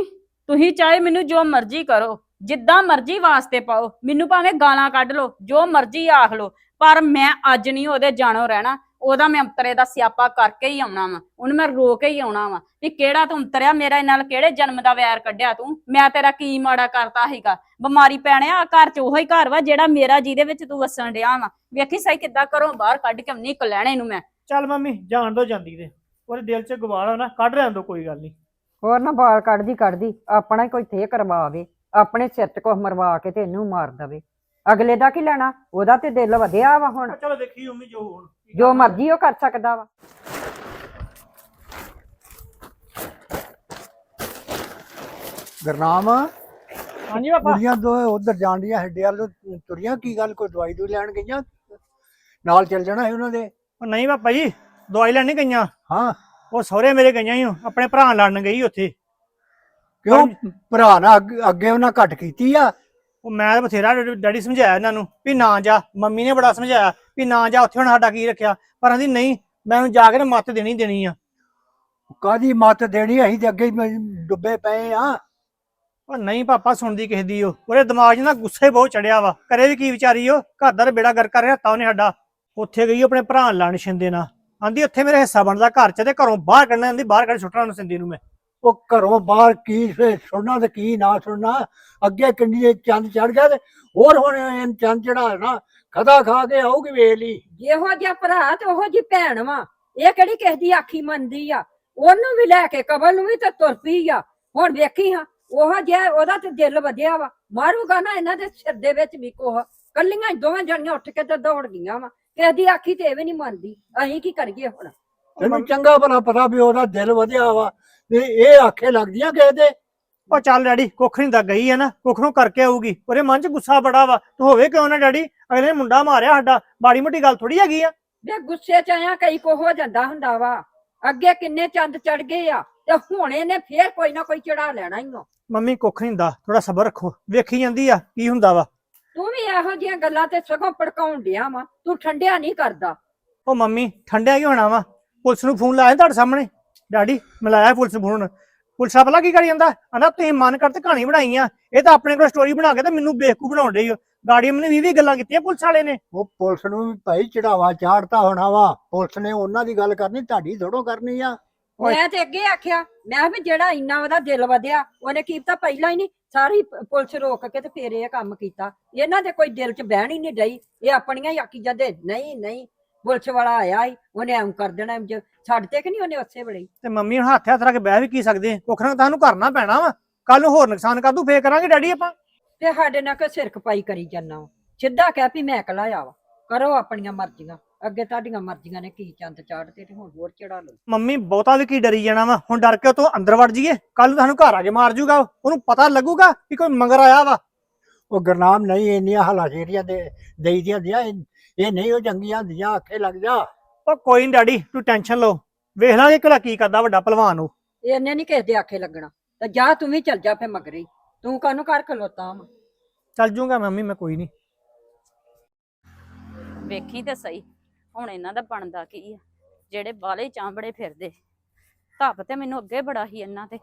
ਤੁਸੀਂ ਚਾਹੇ ਮੈਨੂੰ ਜੋ ਮਰਜ਼ੀ ਕਰੋ, ਜਿੱਦਾਂ ਮਰਜ਼ੀ ਵਾਸਤੇ ਪਾਓ, ਮੈਨੂੰ ਭਾਵੇਂ ਗਾਲਾਂ ਕੱਢ ਲਓ, ਜੋ ਮਰਜ਼ੀ ਆਖ ਲਓ, ਪਰ ਮੈਂ ਅੱਜ ਨਹੀਂ ਉਹਦੇ ਜਾਣੋ ਰਹਿਣਾ, ਉਹਦਾ ਮੈਂ ਅੰਤਰੇ ਦਾ ਸਿਆਪਾ ਕਰਕੇ ਹੀ ਆਉਣਾ ਵਾ, ਉਹਨੂੰ ਮੈਂ ਰੋ ਕੇ ਹੀ ਆਉਣਾ ਵਾ, ਵੀ ਕਿਹੜਾ ਤੂੰ ਅੰਤਰਿਆ, ਮੇਰਾ ਨਾਲ ਕਿਹੜੇ ਜਨਮ ਦਾ ਵੈਰ ਕੱਢਿਆ ਤੂੰ, ਮੈਂ ਤੇਰਾ ਕੀ ਮਾੜਾ ਕਰਤਾ ਸੀਗਾ, ਬਿਮਾਰੀ ਪੈਣਿਆ ਘਰ ਚ ਉਹੀ ਘਰ ਵਾ ਜਿਹੜਾ ਮੇਰਾ ਜਿਹਦੇ ਵਿੱਚ ਤੂੰ ਵਸਣ ਡਿਆ ਵਾ, ਵੇਖੀ ਸਹੀ ਕਿੱਦਾਂ ਘਰੋਂ ਬਾਹਰ ਕੱਢ ਕੇ ਆਉਣੀ ਲੈਣੇ ਨੂੰ ਮੈਂ। ਚੱਲ ਮੰਮੀ, ਜਾਣ ਦੋ ਜਾਂਦੀ ਤੇ, ਉਹਦੇ ਦਿਲ 'ਚ ਗਵਾਲਾ ਨਾ, ਕੱਢ ਲੈਣ ਦੋ, ਕੋਈ ਗੱਲ ਨਹੀਂ ਹੋਰ ਨਾ ਬਾਲ ਕੱਢਦੀ ਕੱਢਦੀ ਆਪਣਾ ਹੀ ਕੋਈ ਥੇ ਕਰਵਾਵੇ ਆਪਣੇ ਸਿਰ 'ਚ ਕੁਛ ਮਰਵਾ ਕੇ ਤੇ ਇਹਨੂੰ ਮਾਰ ਦਵੇ। ਅਗਲੇ ਦਾ ਕੀ ਲੈਣਾ? ਉਹਦਾ ਤੇ ਦਿਲ ਵਧਿਆ ਵਾ ਹੁਣ। ਚਲੋ ਦੇਖੀ ਮੰਮੀ ਜੋ ਹੁਣ। ਜੋ ਮਰਜ਼ੀ ਉਹ ਕਰ ਸਕਦਾ ਵਾ। ਗਰਨਾਮ ਹਾਂਜੀ ਪਾਪਾ। ਕੁੜੀਆਂ ਦੋ ਉਧਰ ਜਾਂਦੀਆਂ ਹੱਡੇ ਵੱਲ ਨੂੰ ਤੁਰੀਆਂ ਕੀ ਗੱਲ ਕੋਈ ਦਵਾਈ ਦੂ ਲੈਣ ਗਈਆਂ? ਨਾਲ ਚੱਲ ਜਾਣਾ ਸੀ ਉਹਨਾਂ ਦੇ। ਉਹ ਨਹੀਂ ਪਾਪਾ ਜੀ ਦਵਾਈ ਲੈਣ ਨਹੀਂ ਗਈਆਂ। ਹਾਂ। ਉਹ ਸਹੁਰੇ ਮੇਰੇ ਗਈਆਂ ਹੀ ਆਪਣੇ ਭਰਾ ਨਾਲ ਲੜਨ ਗਈ ਉੱਥੇ। ਕਿਉਂ? ਭਰਾ ਨਾਲ ਅੱਗ- ਉਹਨਾਂ ਘੱਟ ਕੀਤੀ ਆ? ਉਹ ਮੈਂ ਤਾਂ ਬਥੇਰਾ ਡੈਡੀ ਸਮਝਾਇਆ ਇਹਨਾਂ ਨੂੰ ਵੀ ਨਾ ਜਾ ਮੰਮੀ ਨੇ ਬੜਾ ਸਮਝਾਇਆ ਵੀ ਨਾ ਜਾ ਉੱਥੇ ਹੁਣ ਸਾਡਾ ਕੀ ਰੱਖਿਆ? ਪਰ ਆਂਦੀ ਨਹੀਂ ਮੈਂ ਉਹਨੂੰ ਜਾ ਕੇ ਨਾ ਮੱਤ ਦੇਣੀ ਦੇਣੀ ਆ। ਕਾਦੀ ਮੱਤ ਦੇਣੀ? ਅਸੀਂ ਤੇ ਅੱਗੇ ਹੀ ਮ- ਡੁੱਬੇ ਪਏ ਆ। ਉਹ ਨਹੀਂ ਪਾਪਾ ਸੁਣਦੀ ਕਿਸੇ ਦੀ ਉਹ ਉਹਦੇ ਦਿਮਾਗ 'ਚ ਨਾ ਗੁੱਸੇ ਬਹੁਤ ਚੜਿਆ ਵਾ। ਕਰੇ ਵੀ ਕੀ ਵਿਚਾਰੀ ਉਹ ਘਰ ਦਾ ਬੇੜਾ ਗਰ ਕਰ ਰਿਹਾ ਤਾ ਉਹਨੇ ਸਾਡਾ। ਉੱਥੇ ਗਈ ਆਪਣੇ ਭਰਾ ਨਾਲ ਲੜਨ ਸ਼ਿੰਦੇ ਨਾਲ। ਆਂਦੀ ਉੱਥੇ ਮੇਰਾ ਹਿੱਸਾ ਬਣਦਾ ਘਰ 'ਚ ਤੇ ਘਰੋਂ ਬਾਹਰ ਕੱਢਣਾ ਆਂਦੀ ਬਾਹਰ ਕੱਢ ਸੁੱਟਣਾ ਉਹਨੂੰ ਸਿੰਦੀ ਨੂੰ ਮੈਂ। ਉਹ ਘਰੋਂ ਬਾਹਰ ਕੀ ਸੁਣਨਾ ਤੇ ਕੀ ਨਾ ਸੁਣਨਾ ਅੱਗੇ ਕਿੰਨੀ ਚੰਦ ਚੜ ਗਿਆ ਤੇ ਹੋਰ ਹੁਣ ਇਹ ਚੰਦ ਚੜਾਣਾ ਖਦਾ ਖਾ ਕੇ ਆਊਗੀ ਵੇਖ ਲਈ। ਜਿਹੋ ਜਿਹਾ ਭਰਾ ਤੇ ਉਹੋ ਜੀ ਭੈਣ ਵਾ ਇਹ ਕਿਹੜੀ ਕਿਸੇ ਦੀ ਆਖੀ ਮੰਨਦੀ ਆ? ਉਹਨੂੰ ਵੀ ਲੈ ਕੇ ਕਬਲ ਨੂੰ ਵੀ ਤੇ ਤੁਰ ਪਈ ਆ। ਹੁਣ ਵੇਖੀ ਹਾਂ ਉਹ ਜਿਹਾ ਉਹਦਾ ਤੇ ਦਿਲ ਵਧਿਆ ਵਾ। ਮਾਰੂਗਾ ਨਾ ਇਹਨਾਂ ਦੇ ਸਿਰ ਦੇ ਵਿੱਚ ਵੀ ਕੋਹ। ਕੱਲੀਆਂ ਦੋਵੇਂ ਜਣੀਆਂ ਉੱਠ ਕੇ ਤੇ ਦੌੜ ਗਈਆਂ ਵਾ। ਕਿਸੇ ਦੀ ਆਖੀ ਤੇ ਇਹ ਵੀ ਨਹੀਂ ਮੰਨਦੀ। ਅਸੀਂ ਕੀ ਕਰੀਏ ਹੁਣ? ਤੈਨੂੰ ਚੰਗਾ ਭਲਾ ਪਤਾ ਵੀ ਉਹਦਾ ਦਿਲ ਵਧਿਆ ਵਾ। ਤੇ ਇਹ ਆਖੇ ਲੱਗਦੀਆਂ ਕਿਸੇ ਦੇ। ਉਹ ਚੱਲ ਡੈਡੀ ਕੁੱਖ ਨਹੀਂ ਦਾ ਗਈ ਹੈ ਨਾ ਕੁੱਖ ਨੂੰ ਕਰਕੇ ਆਊਗੀ। ਉਹਦੇ ਮਨ 'ਚ ਗੁੱਸਾ ਬੜਾ ਵਾ। ਤੇ ਹੋਵੇ ਕਿਉਂ ਨਾ ਡੈਡੀ? ਅਗਲੇ ਨੇ ਮੁੰਡਾ ਮਾਰਿਆ ਸਾਡਾ। ਬਾੜੀ ਮੋਟੀ ਗੱਲ ਥੋੜੀ ਹੈਗੀ ਆ। ਵੇ ਗੁੱਸੇ ਚ ਆਇਆ ਕਈ ਕੋ ਹੋ ਜਾਂਦਾ ਹੁੰਦਾ ਵਾ। ਅੱਗੇ ਕਿੰਨੇ ਚੰਦ ਚੜ ਗਏ ਆ ਤੇ ਹੁਣ ਇਹਨੇ ਫੇਰ ਕੋਈ ਨਾ ਕੋਈ ਚੜਾ ਲੈਣਾ ਹੀ ਆ। ਮੰਮੀ ਕੁੱਖ ਨਹੀਂ ਦਾ ਥੋੜਾ ਸਬਰ ਰੱਖੋ। ਵੇਖੀ ਜਾਂਦੀ ਆ ਕੀ ਹੁੰਦਾ ਵਾ। ਤੂੰ ਵੀ ਇਹੋ ਜਿਹੀਆਂ ਗੱਲਾਂ ਤੇ ਸਗੋਂ ਭੜਕਾਉਣ ਡਿਆ ਵਾ। ਤੂੰ ਠੰਡਿਆ ਨਹੀਂ ਕਰਦਾ। ਉਹ ਮੰਮੀ ਠੰਡਿਆ ਕੀ ਹੋਣਾ ਵਾ? ਪੁਲਿਸ ਨੂੰ ਫੋਨ ਲਾਇਆ ਤੁਹਾਡੇ ਸਾਹਮਣੇ? ਡੈਡੀ ਮਿਲਾਇਆ ਪੁਲਿਸ ਨੂੰ ਫੋਨ। ਪੁਲਿਸ ਆ ਪਤਾ ਕੀ ਕਰੀ ਜਾਂਦਾ? ਆਂਦਾ ਤੁਸੀਂ ਮਨ ਕਰ ਤੇ ਕਹਾਣੀ ਬਣਾਈ ਆ। ਇਹ ਤਾਂ ਆਪਣੇ ਕੋਲ ਸਟੋਰੀ ਬਣਾ ਕੇ ਤੇ ਮੈਨੂੰ ਬੇਵਕੂਫ ਬਣਾਉਣ ਡਈ ਓ ਗਾੜੀ ਨੇ 20 20 ਗੱਲਾਂ ਕੀਤੀਆਂ ਪੁਲਿਸ ਵਾਲੇ ਨੇ। ਉਹ ਪੁਲਿਸ ਨੂੰ ਵੀ ਭਾਈ ਚੜਾਵਾ ਚਾੜਤਾ ਹੋਣਾ ਵਾ। ਪੁਲਿਸ ਨੇ ਉਹਨਾਂ ਦੀ ਗੱਲ ਕਰਨੀ ਤੁਹਾਡੀ ਥੋੜੋ ਕਰਨੀ ਆ। ਓਏ। ਮੈਂ ਤੇ ਅੱਗੇ ਆਖਿਆ ਮੈਂ ਕਿਹਾ ਵੀ ਜਿਹੜਾ ਇੰਨਾ ਉਹਦਾ ਦਿਲ ਵਧਿਆ ਉਹਨੇ ਕੀਤਾ? ਪਹਿਲਾਂ ਹੀ ਨਹੀਂ ਸਾਰੀ ਪ- ਪੁਲਿਸ ਰੋਕ ਕੇ ਤੇ ਫੇਰ ਇਹ ਕੰਮ ਕੀਤਾ। ਇਹਨਾਂ ਦੇ ਕੋਈ ਦਿਲ 'ਚ ਬਹਿਣ ਹੀ ਨਹੀਂ ਡਈ। ਇਹ ਆਪਣੀਆਂ ਹੀ ਆਖੀ ਜਾਂਦੇ ਨਹੀਂ ਨਹੀਂ ਪੁਲਿਸ ਵਾਲਾ ਆਇਆ ਹੀ ਉਹਨੇ ਐਂ ਕਰ ਦੇਣਾ ਐਂ ਜ- ਛੱਡ ਤੇ ਕਿ ਨਹੀਂ ਉਹਨੇ ਉਸੇ ਵੇਲੇ ਹੀ। ਤੇ ਮੰਮੀ ਹੁਣ ਹੱਥ ਹੱਥ ਰੱਖ ਕੇ ਬਹਿ ਵੀ ਕੀ ਸਕਦੇ? ਆ ਕੁੱਖ ਨਾ ਤੁਹਾਨੂੰ ਕਰਨਾ ਪੈਣਾ ਵਾ। ਕੱਲ ਨੂੰ ਹੋਰ ਨੁਕਸਾਨ ਕਰ ਦੂ ਫੇਰ ਕਰਾਂਗੇ ਡੈਡੀ ਆਪਾਂ? ਤੇ ਸਾਡੇ ਨਾਲ ਕੋਈ ਸਿਰ ਖਪਾਈ ਕਰੀ ਜਾਂਦਾ ਵਾ। ਸਿੱਧਾ ਕਹਿ ਵੀ ਮੈਂ ਕਲਾਇਆ ਵਾ। ਕਰੋ ਆਪਣੀਆਂ ਮਰਜ਼ੀਆਂ। ਅੱਗੇ ਤੁਹਾਡੀਆਂ ਮਰਜ਼ੀਆਂ ਨੇ ਕੀ ਚੰਦ ਚਾੜਤੇ ਤੇ ਹੁਣ ਹੋਰ ਚੜਾ ਲਓ। ਮੰਮੀ ਬਹੁਤਾ ਵੀ ਕੀ ਡਰੀ ਜਾਣਾ ਵਾ? ਹੁਣ ਡਰ ਕੇ ਤੂੰ ਅੰਦਰ ਵੜ ਜਾਈਏ। ਕੱਲ ਨੂੰ ਤੁਹਾਨੂੰ ਘਰ ਆ ਕੇ ਮਾਰ ਜੂਗਾ ਉਹ। ਉਹਨੂੰ ਪਤਾ ਲੱਗੂਗਾ ਕਿ ਕੋਈ ਮੰਗਰ ਆਇਆ ਵਾ। ਉਹ ਗੁਰਨਾਮ ਨਹੀਂ ਇੰਨੀਆਂ ਹਲਾਸ਼ੇਰੀਆਂ ਦੇ ਦੇਈ ਦੀਆਂ ਹੁੰਦੀਆਂ ਇਹ ਇਹ ਨਹੀਂ ਉਹ ਚੰਗੀਆਂ ਹੁੰਦੀਆਂ ਆਖੇ ਲੱਗ ਜਾ। ਉਹ ਕੋਈ ਨੀ ਡੈਡੀ ਤੂੰ ਟੈਨਸ਼ਨ ਲਓ। ਵੇਖ ਲਾਂਗੇ ਕਿਹੜਾ ਕੀ ਕਰਦਾ ਵੱਡਾ ਪਹਿਲਵਾਨ ਉਹ। ਇਹਨੇ ਨਹੀਂ ਕਿਸੇ ਦੇ ਆਖੇ ਲੱਗਣਾ। ਤੇ ਜਾ ਤੂੰ ਵੀ ਚੱਲ ਜਾ ਫੇ ਮਗਰੇ ਹੀ। ਤੂੰ ਕਾਹਨੂੰ ਘਰ ਖਲੋਤਾ ਵਾ? ਚੱਲ ਜੂਗਾ ਮੰਮੀ ਮੈਂ ਕੋਈ ਨਹੀਂ ਵੇਖੀ ਤੇ ਸਹੀ। ਹੁਣ ਇਹਨਾਂ ਦਾ ਬਣਦਾ ਕੀ ਆ? ਜਿਹੜੇ ਬਾਲੇ ਚਾਂਬੜੇ ਫਿਰਦੇ। ਧੱਪ ਤੇ ਮੈਨੂੰ ਅੱਗੇ ਬੜਾ ਹੀ ਇਹਨਾਂ ਤੇ।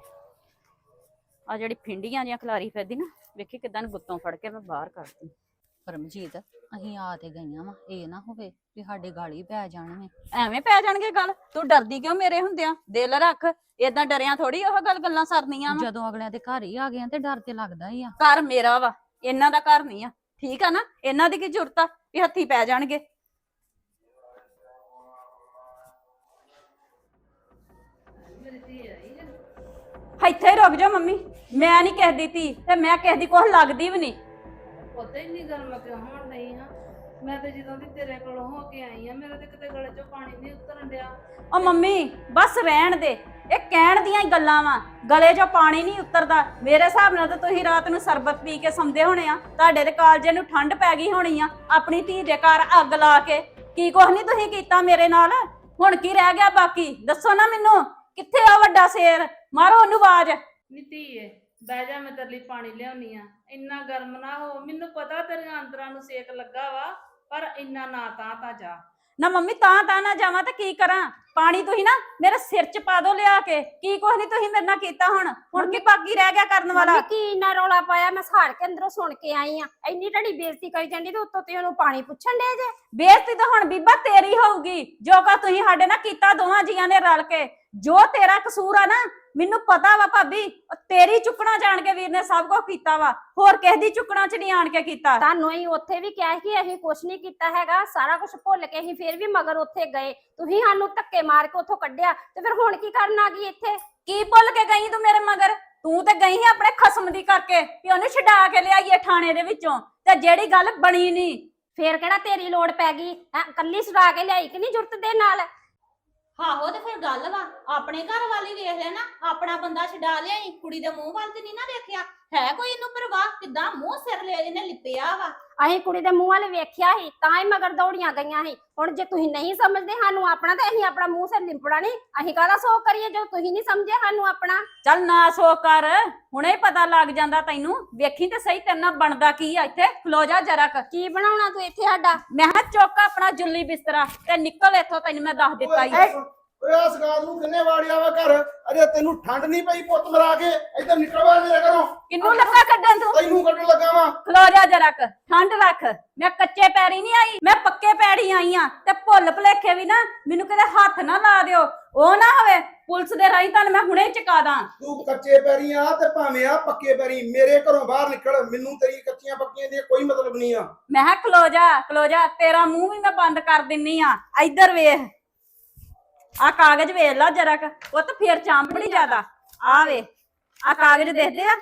ਆ ਜਿਹੜੀ ਫਿੰਡੀਆਂ ਜੀਆਂ ਖਲਾਰੀ ਫਿਰਦੀ ਨਾ ਵੇਖੀ ਕਿਦਾਂ ਗੁੱਤੋਂ ਫੜ ਕੇ ਮੈਂ ਬਾਹਰ ਕੱਢਦੀ ਪਰਮਜੀਤ ਅਸੀਂ ਆ ਤੇ ਗਈਆਂ ਵਾ। ਇਹ ਨਾ ਹੋਵੇ ਵੀ ਸਾਡੇ ਗਾਲੀ ਪੈ ਜਾਣਗੇ ਐਵੇਂ ਪੈ ਜਾਣਗੇ ਗੱਲ? ਤੂੰ ਡਰਦੀ ਕਿਉਂ ਮੇਰੇ ਹੁੰਦਿਆਂ? ਦਿਲ ਰੱਖ ਏਦਾਂ ਡਰਿਆਂ ਥੋੜੀ ਉਹ ਗੱਲ ਗੱਲਾਂ ਸਰਨੀਆਂ ਵਾ। ਜਦੋਂ ਅਗਲਿਆਂ ਦੇ ਘਰ ਹੀ ਆ ਗਏ ਤੇ ਡਰ ਤੇ ਲੱਗਦਾ ਹੀ ਆ। ਘਰ ਮੇਰਾ ਵਾ ਇਹਨਾਂ ਦਾ ਘਰ ਨਹੀਂ ਆ। ਠੀਕ ਆ ਨਾ? ਇਹਨਾਂ ਦੀ ਕੀ ਜ਼ਰੂਰਤ ਆ ਵੀ ਹੱਥੀ ਪੈ ਜਾਣਗੇ? ਇੱਥੇ ਹੀ ਰੁਕ ਜਾ ਮੰਮੀ ਮੈਂ ਨਹੀਂ ਕਿਸੇ ਦੀ ਧੀ ਤੇ ਮੈਂ ਕਿਸੇ ਦੀ ਕੁਛ ਲੱਗਦੀ ਵੀ ਨਹੀਂ। ਉਦਾਂ ਹੀ ਨਹੀਂ ਗੱਲ ਮੈਂ ਕਿਉਂ ਹੋਣ ਨਹੀਂ ਹਾਂ। ਮੈਂ ਤੇ ਜਦੋਂ ਦੀ ਤੇਰੇ ਕੋਲੋਂ ਹੋ ਕੇ ਆਈ ਆ ਮੇਰੇ ਤੇ ਕਿਤੇ ਗਲੇ 'ਚੋਂ ਪਾਣੀ ਨਹੀਂ ਉਤਰਨ ਡਿਆ। ਉਹ ਮੰਮੀ ਬਸ ਰਹਿਣ ਦੇ। ਇਹ ਕਹਿਣ ਦੀਆਂ ਹੀ ਗੱਲਾਂ ਵਾ। ਗਲੇ 'ਚੋਂ ਪਾਣੀ ਨਹੀਂ ਉਤਰਦਾ। ਮੇਰੇ ਹਿਸਾਬ ਨਾਲ ਤਾਂ ਤੁਸੀਂ ਰਾਤ ਨੂੰ ਸਰਬਤ ਪੀ ਕੇ ਸੌਂਦੇ ਹੋਣੇ ਆ। ਤੁਹਾਡੇ ਦੇ ਕਾਲਜੇ ਨੂੰ ਠੰਡ ਪੈ ਗਈ ਹੋਣੀ ਆ। ਆਪਣੀ ਧੀ ਦੇ ਘਰ ਅੱਗ ਲਾ ਕੇ। ਕੀ ਕੁਛ ਨਹੀਂ ਤੁਸੀਂ ਕੀਤਾ ਮੇਰੇ ਨਾਲ? ਹੁਣ ਕੀ ਰਹਿ ਗਿਆ ਬਾਕੀ? ਦੱਸੋ ਨਾ ਮੈਨੂੰ। ਕਿੱਥੇ ਆ ਵੱਡਾ ਸ਼ੇਰ? ਮਾਰੋ ਉਹਨੂੰ ਆਵਾਜ਼। ਨੀ ਧੀਏ, ਬਹਿ ਜਾ, ਮੈਂ ਤੇਰੇ ਲਈ ਪਾਣੀ ਲਿਆਉਣੀ ਆ। ਇੰਨਾ ਗਰਮ ਨਾ ਹੋ। ਮੈਨੂੰ ਪਤਾ ਤੇਰੀਆਂ ਅੰਦਰਾਂ ਨੂੰ ਸੇਕ ਲੱਗਾ ਵਾ, ਪਰ ਇੰਨਾ ਨਾ ਤਾਂ ਤਾਂ ਜਾ। ਨਾ ਮੰਮੀ ਤਾਂ ਤਾਂ ਨਾ ਜਾਵਾਂ ਤਾਂ ਕੀ ਕਰਾਂ? ਪਾਣੀ ਤੁਸੀਂ ਨਾ ਮੇਰੇ ਸਿਰ 'ਚ ਪਾ ਦੋ ਲਿਆ ਕੇ। ਕੀ ਕੁਛ ਨਹੀਂ ਤੁਸੀਂ ਮੇਰੇ ਨਾਲ ਕੀਤਾ ਹੁਣ? ਹੁਣ ਕੀ ਬਾਕੀ ਰਹਿ ਗਿਆ ਕਰਨ ਵਾਲਾ? ਮੰਮੀ ਕੀ ਇੰਨਾ ਰੌਲਾ ਪਾਇਆ? ਮੈਂ ਸਾੜ ਕੇ ਅੰਦਰੋਂ ਸੁਣ ਕੇ ਆਈ ਆ। ਇੰਨੀ ਢੜੀ ਬੇਇੱਜ਼ਤੀ ਕਰੀ ਜਾਂਦੀ ਤੇ ਉੱਤੋਂ ਤੇ ਉਹਨੂੰ ਪਾਣੀ ਪੁੱਛਣ ਦੇ ਜੇ? ਬੇਇੱਜ਼ਤੀ ਤਾਂ ਹੁਣ ਬੀਬਾ ਤੇਰੀ ਹੋਊਗੀ। ਜੋ ਕਾ ਤੁਸੀਂ ਸਾਡੇ ਨਾਲ ਕੀਤਾ ਦੋਵਾਂ ਜੀਆਂ ਨੇ ਰਲ ਕੇ। ਜੋ ਤੇਰਾ ਕਸੂਰ ਆ ਨਾ ਮੈਨੂੰ ਪਤਾ ਵਾ ਭਾਬੀ ਉਹ ਤੇਰੀ ਚੁੱਕਣਾ ਜਾਣ ਕੇ ਵੀਰ ਨੇ ਸਭ ਕੁਝ ਕੀਤਾ ਵਾ। ਹੋਰ ਕਿਸੇ ਦੀ ਚੁੱਕਣਾ ਚ ਨਹੀਂ ਆਣ ਕੇ ਕੀਤਾ। ਤੁਹਾਨੂੰ ਹੀ ਉੱਥੇ ਵੀ ਕਿਹਾ ਕਿ ਅਸੀਂ ਕੁਝ ਨਹੀਂ ਕੀਤਾ ਹੈਗਾ। ਸਾਰਾ ਕੁਝ ਭੁੱਲ ਕੇ ਅਸੀਂ ਫੇਰ ਵੀ ਮਗਰ ਉੱਥੇ ਗਏ। ਤੁਸੀਂ ਸਾਨੂੰ ਧੱਕੇ ਮਾਰ ਕੇ ਉੱਥੋਂ ਕੱਢਿਆ। ਤੇ ਫਿਰ ਹੁਣ ਕੀ ਕਰਨ ਆ ਗਈ ਇੱਥੇ? ਕੀ ਭੁੱਲ ਕੇ ਗਈ ਤੂੰ ਮੇਰੇ ਮਗਰ? ਤੂੰ ਤੇ ਗਈ ਸੀ ਆਪਣੇ ਖਸਮ ਦੀ ਕਰਕੇ ਕਿ ਉਹਨੂੰ ਛਡਾ ਕੇ ਲਿਆਈਏ ਥਾਣੇ ਦੇ ਵਿੱਚੋਂ। ਤੇ ਜਿਹੜੀ ਗੱਲ ਬਣੀ ਨਹੀਂ। ਫੇਰ ਕਿਹੜਾ ਤੇਰੀ ਲੋੜ ਪੈ ਗਈ? ਹੈਂ, ਕੱਲੀ ਸੁਰਾ ਕੇ ਲਿਆਈ ਕਿ ਨਹੀਂ ਜੁਰਤ ਦੇ ਨਾਲ? ਆਹੋ ਤੇ ਫਿਰ ਗੱਲ ਵਾ, ਆਪਣੇ ਘਰ ਵਾਲੀ ਵੇਖ ਲੈ ਨਾ, ਆਪਣਾ ਬੰਦਾ ਛਡਾ ਲਿਆਈ, ਕੁੜੀ ਦੇ ਮੂੰਹ ਵੱਲ ਤੇ ਨਹੀਂ ਨਾ ਦੇਖਿਆ ਹੈ ਕੋਈ ਇਹਨੂੰ ਪਰਵਾਹ? ਕਿਦਾਂ ਮੂੰਹ ਸਿਰ ਲੈ ਇਹਨੇ ਲਿਪਿਆ ਵਾ? ਅਸੀਂ ਕੁੜੀ ਦੇ ਮੂੰਹ ਵੱਲ ਵੇਖਿਆ ਸੀ ਤਾਂ ਹੀ ਮਗਰ ਦੌੜੀਆਂ ਗਈਆਂ ਸੀ। ਹੁਣ ਜੇ ਤੁਸੀਂ ਨਹੀਂ ਸਮਝਦੇ ਸਾਨੂੰ ਆਪਣਾ ਤੇ ਅਸੀਂ ਆਪਣਾ ਮੂੰਹ ਸਿਰ ਲਿੰਪੜਾ ਨਹੀਂ। ਅਸੀਂ ਕਾਹਦਾ ਸੋਖ ਕਰੀਏ ਜੋ ਤੁਸੀਂ ਨਹੀਂ ਸਮਝੇ ਸਾਨੂੰ ਆਪਣਾ? ਚੱਲ ਨਾ ਸੋ ਕਰ ਹੁਣੇ ਹੀ ਪਤਾ ਲੱਗ ਜਾਂਦਾ ਤੈਨੂੰ। ਵੇਖੀ ਤੇ ਸਹੀ ਤੇਰੇ ਨਾਲ ਬਣਦਾ ਕੀ ਆ ਇੱਥੇ? ਖਲੋ ਜਾ ਜਰਾ ਕ। ਕੀ ਬਣਾਉਣਾ ਤੂੰ ਇੱਥੇ ਸਾਡਾ? ਮੈਂ ਕਿਹਾ ਚੁੱਕ ਆਪਣਾ ਜੁੱਲੀ ਬਿਸਤਰਾ ਤੇ ਨਿਕਲ ਇੱਥੋਂ ਤੈਨੂੰ ਮੈਂ ਦੱਸ ਦਿੱਤਾ ਹੀ ਓਏ ਆ ਸਗਾਤ ਨੂੰ ਕਿੰਨੇ ਵਾੜਿਆ ਵਾ ਘਰ? ਅਰੇ ਤੈਨੂੰ ਠੰਡ ਨਹੀਂ ਪਈ ਪੁੱਤ ਮਰਾ ਕੇ ਇੱਧਰ ਨਿਕਲ ਬਾਹਰ ਮੇਰੇ ਘਰੋਂ। ਕਿੰਨੂੰ ਲੱਗਾ ਕੱਢਣ ਤੂੰ? ਤੈਨੂੰ ਕੱਢਣ ਲੱਗਾ ਵਾ। ਖਲੋ ਜਾ ਜਰਾ ਕ ਠੰਡ ਰੱਖ। ਮੈਂ ਕੱਚੇ ਪੈਰੀ ਨਹੀਂ ਆਈ ਮੈਂ ਪੱਕੇ ਪੈਰੀ ਆਈ ਆ। ਤੇ ਭੁੱਲ ਭੁਲੇਖੇ ਵੀ ਨਾ ਮੈਨੂੰ ਕਿਤੇ ਹੱਥ ਨਾ ਲਾ ਦਿਓ। ਉਹ ਨਾ ਹੋਵੇ ਪੁਲਿਸ ਦੇ ਰਾਹੀਂ ਤੁਹਾਨੂੰ ਮੈਂ ਹੁਣੇ ਚੁਕਾ ਦਾਂ। ਤੂੰ ਕੱਚੇ ਪੈਰੀ ਆ ਤੇ ਭਾਵੇਂ ਆ ਪੱਕੇ ਪੈਰੀ ਮੇਰੇ ਘਰੋਂ ਬਾਹਰ ਨਿਕਲ। ਮੈਨੂੰ ਤੇਰੀ ਕੱਚੀਆਂ ਪੱਕੀਆਂ ਦੀ ਕੋਈ ਮਤਲਬ ਨਹੀਂ ਆ। ਮੈਂ ਕਿਹਾ ਖਲੋ ਜਾ ਖਲੋ ਜਾ ਤੇਰਾ ਮੂੰਹ ਵੀ ਮੈਂ ਬੰਦ ਕਰ ਦਿੰਨੀ ਆ। ਇੱਧਰ ਵੇਖ। ਆ ਕਾਗਜ਼ ਵੇਖ ਲਾ ਜਰਾ ਕ। ਉਹ ਤਾਂ ਫੇਰ ਚਾਂਪੜੀ ਜ਼ਿਆਦਾ। ਆ ਵੇ ਆ ਕਾਗਜ਼ ਦੇਖਦੇ ਆ?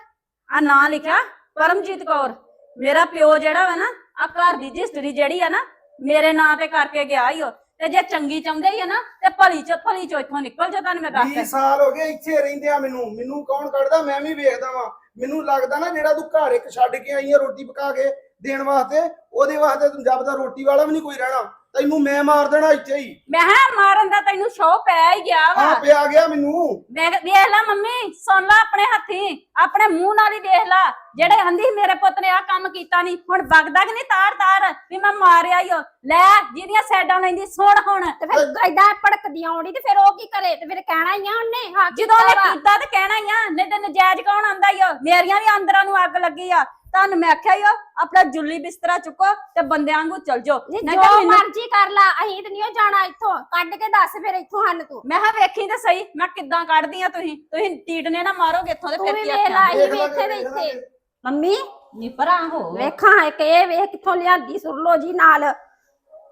ਆ ਨਾਂ ਲਿਖਿਆ, ਪਰਮਜੀਤ ਕੌਰ। ਮੇਰਾ ਪਿਓ ਜਿਹੜਾ ਵਾ ਨਾ ਆ ਘਰ ਦੀ ਹਿਸਟਰੀ ਜਿਹੜੀ ਆ ਨਾ, ਮੇਰੇ ਨਾਂ ਤੇ ਕਰਕੇ ਗਿਆ ਈ ਉਹ। ਤੇ ਜੇ ਚੰਗੀ ਚਾਹੁੰਦੇ ਹੀ ਆ ਨਾ, ਤੇ ਭਲੀ ਚ ਭਲੀ ਚੋਂ ਇੱਥੋਂ ਨਿਕਲ ਜਾ ਤੁਹਾਨੂੰ ਮੈਂ 20 ਦੱਸ ਸਾਲ ਹੋ ਗਏ ਇੱਥੇ ਰਹਿੰਦੇ ਆ ਮੈਨੂੰ। ਮੈਨੂੰ ਕੌਣ ਕੱਢਦਾ? ਮੈਂ ਵੀ ਵੇਖਦਾ ਵਾਂ। ਮੈਨੂੰ ਲੱਗਦਾ ਨਾ ਜਿਹੜਾ ਤੂੰ ਘਰ ਇੱਕ ਛੱਡ ਕੇ ਆਈ ਆ, ਰੋਟੀ ਪਕਾ ਕੇ ਦੇਣ ਵਾਸਤੇ ਉਹਦੇ ਵਾਸਤੇ ਤੂੰ ਜਦ ਦਾ ਰੋਟੀ ਵਾਲਾ ਵੀ ਨਹੀਂ ਕੋਈ ਰਹਿਣਾ। ਤੈਨੂੰ ਮੈਂ ਮਾਰ ਦੇਣਾ ਇੱਥੇ ਹੀ। ਮੈਂ ਹਾਂ ਮਾਰਨ ਦਾ ਤੈਨੂੰ ਸ਼ੌ ਪੈ ਹੀ ਗਿਆ ਵਾ। ਆ ਪਿਆ ਗਿਆ ਮੈਨੂੰ। ਮੈਂ ਕਿਹਾ, ਵੇਖ ਲੈ ਮੰਮੀ ਸੁਣ ਲੈ ਆਪਣੇ ਹੱਥੀ। ਆਪਣੇ ਮੂੰਹ ਨਾਲ ਹੀ ਦੇਖ ਲੈ। ਜਿਹੜੇ ਆਂਦੀ ਮੇਰੇ ਪੁੱਤ ਨੇ ਆ ਕੰਮ ਕੀਤਾ ਨਹੀਂ ਹੁਣ ਵਗਦਾ ਕਿ ਨਹੀਂ ਤਾਰ ਤਾਰ ਵੀ ਮੈਂ ਮਾਰਿਆ ਓ। ਲੈ ਜਿਹਦੀਆਂ ਸਾਈਡਾਂ ਲੈਂਦੀ ਸੁਣ ਹੁਣ। ਤੇ ਫਿਰ ਐਦਾਂ ਭੜਕਦੀ ਆਉਣੀ ਤੇ ਫਿਰ ਉਹ ਕੀ ਕਰੇ? ਤੇ ਫਿਰ ਕਹਿਣਾ ਹੀ ਆ ਉਹਨੇ ਹਾਂ ਜਦੋਂ ਕੀਤਾ ਉਹਨੇ ਵਾ। ਕੀਤਾ ਤੇ ਕਹਿਣਾ ਹੀ ਆ ਨਹੀਂ ਤੇ ਨਜਾਇਜ਼ ਕੌਣ ਆਂਦਾ ਈ ਓ? ਮੇਰੀਆਂ ਵੀ ਅੰਦਰਾਂ ਨੂੰ ਅੱਗ ਲੱਗੀ ਆ। ਤੁਹਾਨੂੰ ਮੈਂ ਆਖਿਆ ਓ ਆਪਣਾ ਜੁੱਲੀ ਬਿਸਤਰਾ ਚੁੱਕੋ ਤੇ ਬੰਦਿਆਂ ਵਾਂਗੂ ਚਲ ਜਾਓ। ਨਹੀਂ ਜੋ ਮੈਨੂੰ ਮਰਜ਼ੀ ਕਰ ਲਾ ਅਸੀਂ ਤੇ ਨਹੀਂ ਜਾਣਾ ਇੱਥੋਂ। ਕੱਢ ਕੇ ਦੱਸ ਫਿਰ ਇੱਥੋਂ ਹਨ ਤੂੰ। ਮੈਂ ਹਾਂ ਵੇਖੀ ਤੇ ਸਹੀ ਮੈਂ ਕਿੱਦਾਂ ਕੱਢਦੀ ਆ ਤੁਸੀਂ? ਤੁਸੀਂ ਟੀਟਨੇ ਨਾ ਮਾਰੋਗੇ ਇੱਥੋਂ ਤੇ ਤੂੰ ਫਿਰ ਵੀ ਕੀ ਵੇਖ ਲਾ ਆਖਾਂ ਅਸੀਂ ਵੇਖ ਵੀ ਲਾ ਇੱਥੇ ਦੇ ਇੱਥੇ ਮੰਮੀ ਨੀ ਭਰਾ ਹੋ। ਵੇਖਾਂ ਇੱਕ ਇਹ ਵੇਖ ਕਿੱਥੋਂ ਲਿਆਂਦੀ ਸੁਰ ਲੋ ਜੀ ਨਾਲ।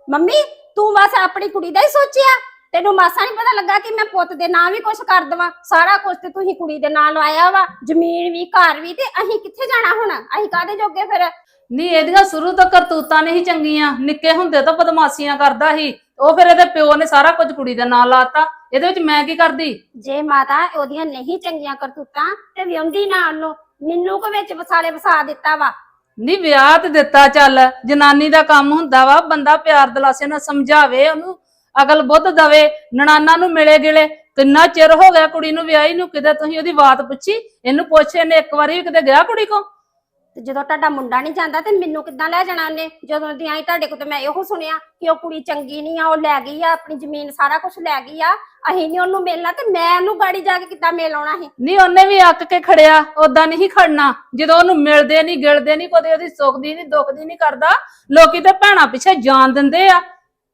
ਮੰਮੀ ਤੂੰ ਬਸ ਆਪਣੀ ਕੁੜੀ ਦਾ ਹੀ ਸੋਚਿਆ? ਤੈਨੂੰ ਮਾਸਾ ਨਹੀਂ ਪਤਾ ਲੱਗਾ ਕਿ ਮੈਂ ਪੁੱਤ ਦੇ ਨਾਂ ਵੀ ਕੁਝ ਕਰ ਦਵਾਂ? ਸਾਰਾ ਕੁਝ ਤੇ ਤੁਸੀਂ ਕੁੜੀ ਦੇ ਨਾਂ ਲਵਾਇਆ ਵਾ ਜ਼ਮੀਨ ਵੀ ਘਰ ਵੀ ਤੇ ਅਸੀਂ ਕਿੱਥੇ ਜਾਣਾ ਹੁਣ? ਅਸੀਂ ਕਾਹਦੇ ਜੋਗੇ ਫਿਰ? ਨਹੀਂ ਇਹਦੀਆਂ ਸ਼ੁਰੂ ਤੋਂ ਕਰਤੂਤਾਂ ਨਹੀਂ ਚੰਗੀਆਂ। ਨਿੱਕੇ ਹੁੰਦੇ ਤੋਂ ਬਦਮਾਸ਼ੀਆਂ ਕਰਦਾ ਸੀ। ਉਹ ਫਿਰ ਇਹਦੇ ਪਿਓ ਨੇ ਸਾਰਾ ਕੁਝ ਕੁੜੀ ਦੇ ਨਾਂ ਲਾਤਾ। ਇਹਦੇ ਵਿੱਚ ਮੈਂ ਕੀ ਕਰਦੀ? ਜੇ ਮਾਤਾ ਉਹਦੀਆਂ ਨਹੀਂ ਚੰਗੀਆਂ ਕਰਤੂਤਾਂ ਤੇ ਵਿਆਉਂਦੀ ਨਾ ਉਹਨੂੰ। ਮੈਨੂੰ ਕੋ ਵਿੱਚ ਵਸਾਲੇ ਵਸਾ ਦਿੱਤਾ ਵਾ। ਨਹੀਂ ਵਿਆਹ ਤੇ ਦਿੱਤਾ ਚੱਲ। ਜਨਾਨੀ ਦਾ ਕੰਮ ਹੁੰਦਾ ਵਾ। ਬੰਦਾ ਪਿਆਰ ਦਲਾਸੇ ਨਾਲ ਸਮਝਾਵੇ ਉਹਨੂੰ। ਅਕਲ ਬੁੱਧ ਦਵੇ ਨਣਾਨਾ ਨੂੰ ਮਿਲੇ ਗਿਲੇ। ਕਿੰਨਾ ਚਿਰ ਹੋ ਗਿਆ ਕੁੜੀ ਨੂੰ ਵਿਆਹੀ ਨੂੰ ਕਿਤੇ ਤੁਸੀਂ ਉਹਦੀ ਬਾਤ ਪੁੱਛੀ? ਇਹਨੂੰ ਪੁੱਛ ਇਹਨੇ ਇੱਕ ਵਾਰੀ ਵੀ ਕਿਤੇ ਗਿਆ ਕੁੜੀ ਕੋ ਤੇ ਜਦੋਂ ਤੁਹਾਡਾ ਮੁੰਡਾ ਨਹੀਂ ਜਾਂਦਾ ਤੇ ਮੈਨੂੰ ਕਿੱਦਾਂ ਲੈ ਜਾਣਾ ਉਹਨੇ? ਜਦੋਂ ਦੀ ਆਈ ਤੁਹਾਡੇ ਕੋਲ ਤੇ ਮੈਂ ਇਹੋ ਸੁਣਿਆ ਕਿ ਉਹ ਕੁੜੀ ਚੰਗੀ ਨਹੀਂ ਆ ਉਹ ਲੈ ਗਈ ਆ ਆਪਣੀ ਜ਼ਮੀਨ ਸਾਰਾ ਕੁਝ ਲੈ ਗਈ ਆ। ਅਸੀਂ ਨਹੀਂ ਉਹਨੂੰ ਮਿਲਣਾ ਤੇ ਮੈਂ ਉਹਨੂੰ ਗਾੜੀ ਜਾ ਕੇ ਕਿੱਦਾਂ ਮਿਲ ਆਉਣਾ ਸੀ? ਨਹੀਂ ਉਹਨੇ ਵੀ ਅੱਕ ਕੇ ਖੜਿਆ ਉਦਾਂ ਨਹੀਂ ਖੜਨਾ। ਜਦੋਂ ਉਹਨੂੰ ਮਿਲਦੇ ਨਹੀਂ ਗਿਲਦੇ ਨਹੀਂ ਕਦੇ ਉਹਦੀ ਸੁੱਖ ਦੀ ਨਹੀਂ ਦੁੱਖ ਦੀ ਨਹੀਂ ਕਰਦਾ ਲੋਕੀ ਤੇ ਭੈਣਾਂ ਪਿੱਛੇ ਜਾਨ ਦਿੰਦੇ ਆ।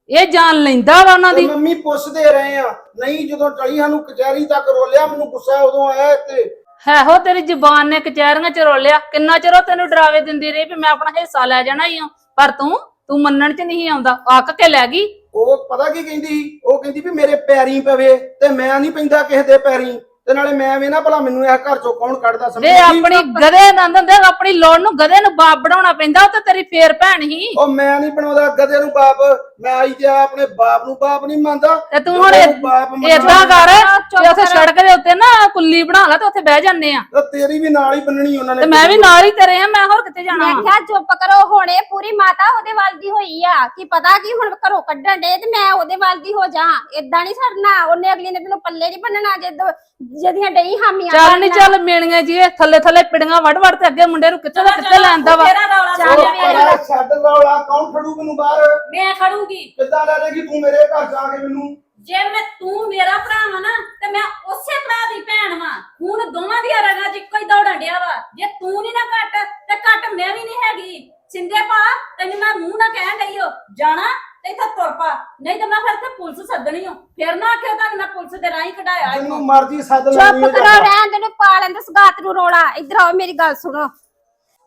ਇਹ ਜਾਨ ਲੈਂਦਾ ਵਾ ਉਹਨਾਂ ਦੀ। ਮੰਮੀ ਪੁੱਛਦੇ ਰਹੇ ਆ ਨਹੀਂ ਜਦੋਂ ਟਲੀ ਸਾਨੂੰ ਕਚਹਿਰੀ ਤੱਕ ਰੋਲਿਆ ਮੈਨੂੰ ਗੁੱਸਾ ਉਦੋਂ ਆਇਆ ਤੇ ਹੈ ਹੋ ਤੇਰੀ ਜ਼ੁਬਾਨ ਨੇ ਕਚਹਿਰੀਆਂ ਚ ਰੋਲਿਆ। ਕਿੰਨਾ ਚਿਰ ਉਹ ਤੈਨੂੰ ਡਰਾਵੇ ਦਿੰਦੀ ਰਹੀ ਵੀ ਮੈਂ ਆਪਣਾ ਹਿੱਸਾ ਲੈ ਜਾਣਾ ਹੀ ਆ। ਪਰ ਤੂੰ ਤੂੰ ਮੰਨਣ ਚ ਨਹੀਂ ਆਉਂਦਾ। ਅੱਕ ਕੇ ਲੈ ਗਈ। ਉਹ ਪਤਾ ਕੀ ਕਹਿੰਦੀ? ਉਹ ਕਹਿੰਦੀ ਵੀ ਮੇਰੇ ਪੈਰੀਂ ਪਵੇ ਤੇ ਮੈਂ ਨਹੀਂ ਪੈਂਦਾ ਕਿਸੇ ਦੇ ਪੈਰੀਂ। ਤੇ ਨਾਲੇ ਮੈਂ ਵੀ ਨਾ ਭਲਾ ਮੈਨੂੰ ਇਹ ਘਰ ਚੋਂ ਕੌਣ ਕੱਢਦਾ ਸਮਝ ਵੇ ਆਪਣੀ ਗਧੇ ਨੰਦ ਹੁੰਦੇ ਆਪਣੀ ਲੋੜ ਨੂੰ ਗਧੇ ਨੂੰ ਬਾਪ ਬਣਾਉਣਾ ਪੈਂਦਾ ਉਹ ਤੇ ਤੇਰੀ ਫੇਰ ਭੈਣ ਹੀ ਉਹ ਮੈਂ ਨਹੀਂ ਬਣਾਉਂਦਾ ਗਧੇ ਨੂੰ ਬਾਪ ਮੈਂ ਆਈ ਤੇ ਆਪਣੇ ਬਾਪ ਨੂੰ ਬਾਪ ਨਹੀਂ ਮੰਨਦਾ ਤੇ ਤੂੰ ਹੁਣ ਬਾਪ। ਏਦਾਂ ਕਰ ਤੇ ਉੱਥੇ। ਸੜਕ ਦੇ ਉੱਤੇ ਨਾ ਕੁੱਲੀ ਬਣਾ ਲਾ ਤੇ ਉੱਥੇ ਬਹਿ ਜਾਂਦੇ ਆ ਤੇ ਤੇਰੀ ਵੀ ਨਾਲ ਹੀ ਬੰਨਣੀ ਉਹਨਾਂ ਨੇ ਤੇ ਮੈਂ ਵੀ ਨਾਲ ਹੀ ਤੇਰੇ ਆ ਮੈਂ ਹੋਰ ਕਿੱਥੇ ਜਾਣਾ ਮੈਂ? ਕਿਹਾ ਚੁੱਪ ਕਰੋ ਹੁਣੇ ਪੂਰੀ ਮਾਤਾ ਉਹਦੇ ਵੱਲ ਦੀ ਹੋਈ ਆ ਕੀ ਪਤਾ ਕੀ ਹੁਣ ਘਰੋਂ ਕੱਢਣ ਦੇ ਤੇ ਮੈਂ ਉਹਦੇ ਵੱਲ ਦੀ ਹੋ ਜਾ ਇਦਾਂ ਨਹੀਂ ਛੱਡਣਾ ਉਹਨੇ ਅਗਲੀ ਨੇ ਤੈਨੂੰ ਪੱਲੇ ਨਹੀਂ ਬੰਨਣਾ ਜਦ ਜਿਹਦੀਆਂ ਡਈ ਹਾਮੀਆਂ ਚੱਲ ਨਹੀਂ। ਚੱਲ ਮਿਲਣੀਆਂ ਜੀ ਇਹ ਥੱਲੇ ਥੱਲੇ ਪਿੜੀਆਂ ਵੜ ਵੜ ਤੇ ਅੱਗੇ ਮੁੰਡੇ ਨੂੰ ਕਿੱਥੇ ਦਾ ਕਿੱਥੇ ਲੈਂਦਾ ਵਾ? ਤੇਰਾ ਰੌਲਾ ਚੱਲ ਸੁਣ ਉਹ ਲਿਆ ਪਰਾ ਛੱਡ ਰੌਲਾ ਕੌਣ ਖੜੂ ਮੈਨੂੰ ਬਾਹਰ? ਮੈਂ ਖੜੂਗੀ। ਕਿੱਦਾਂ ਲੈ ਜਾਏਗੀ ਤੂੰ ਮੇਰੇ ਘਰ ਜਾ ਕੇ ਮੈਨੂੰ? ਜੇ ਮੈਂ ਤੂੰ ਮੇਰਾ ਭਰਾ ਵਾ ਨਾ ਤੇ ਮੈਂ ਉਸੇ ਭਰਾ ਦੀ ਭੈਣ ਵਾਂ। ਹੁਣ ਦੋਵਾਂ ਦੀਆਂ ਰਗਾਂ 'ਚ ਇੱਕੋ ਹੀ ਦੌੜਨ ਡਿਆ ਵਾ। ਜੇ ਤੂੰ ਨਹੀਂ ਨਾ ਘੱਟ ਤੇ ਘੱਟ ਮੈਂ ਵੀ ਨਹੀਂ ਹੈਗੀ। ਸਿੰਦੇ ਭਾ ਤੈਨੂੰ ਮੈਂ ਮੂੰਹ ਨਾ ਕਹਿਣ ਡਈ ਓ ਜਾਣਾ ਇੱਥੇ ਤੁਰ ਪਾ। ਨਹੀਂ ਤਾਂ ਮੈਂ ਫਿਰ ਤੇ ਪੁਲਿਸ ਸੱਦਣੀ ਓ ਫਿਰ ਨਾ ਆਖਿਓ ਤੁਹਾਨੂੰ ਮੈਂ ਪੁਲਿਸ ਦੇ ਰਾਹੀਂ ਕਢਾਇਆ ਇਹਨੂੰ ਮਰਜ਼ੀ ਸੱਦ ਲੈ ਚੁੱਪ ਕਰੋ ਰਹਿਣ ਦੇ ਨੂੰ ਪਾ ਲੈਂਦੇ ਸਗਾਤ ਨੂੰ ਰੋਲਾ। ਇੱਧਰ ਆਓ ਮੇਰੀ ਗੱਲ ਸੁਣੋ।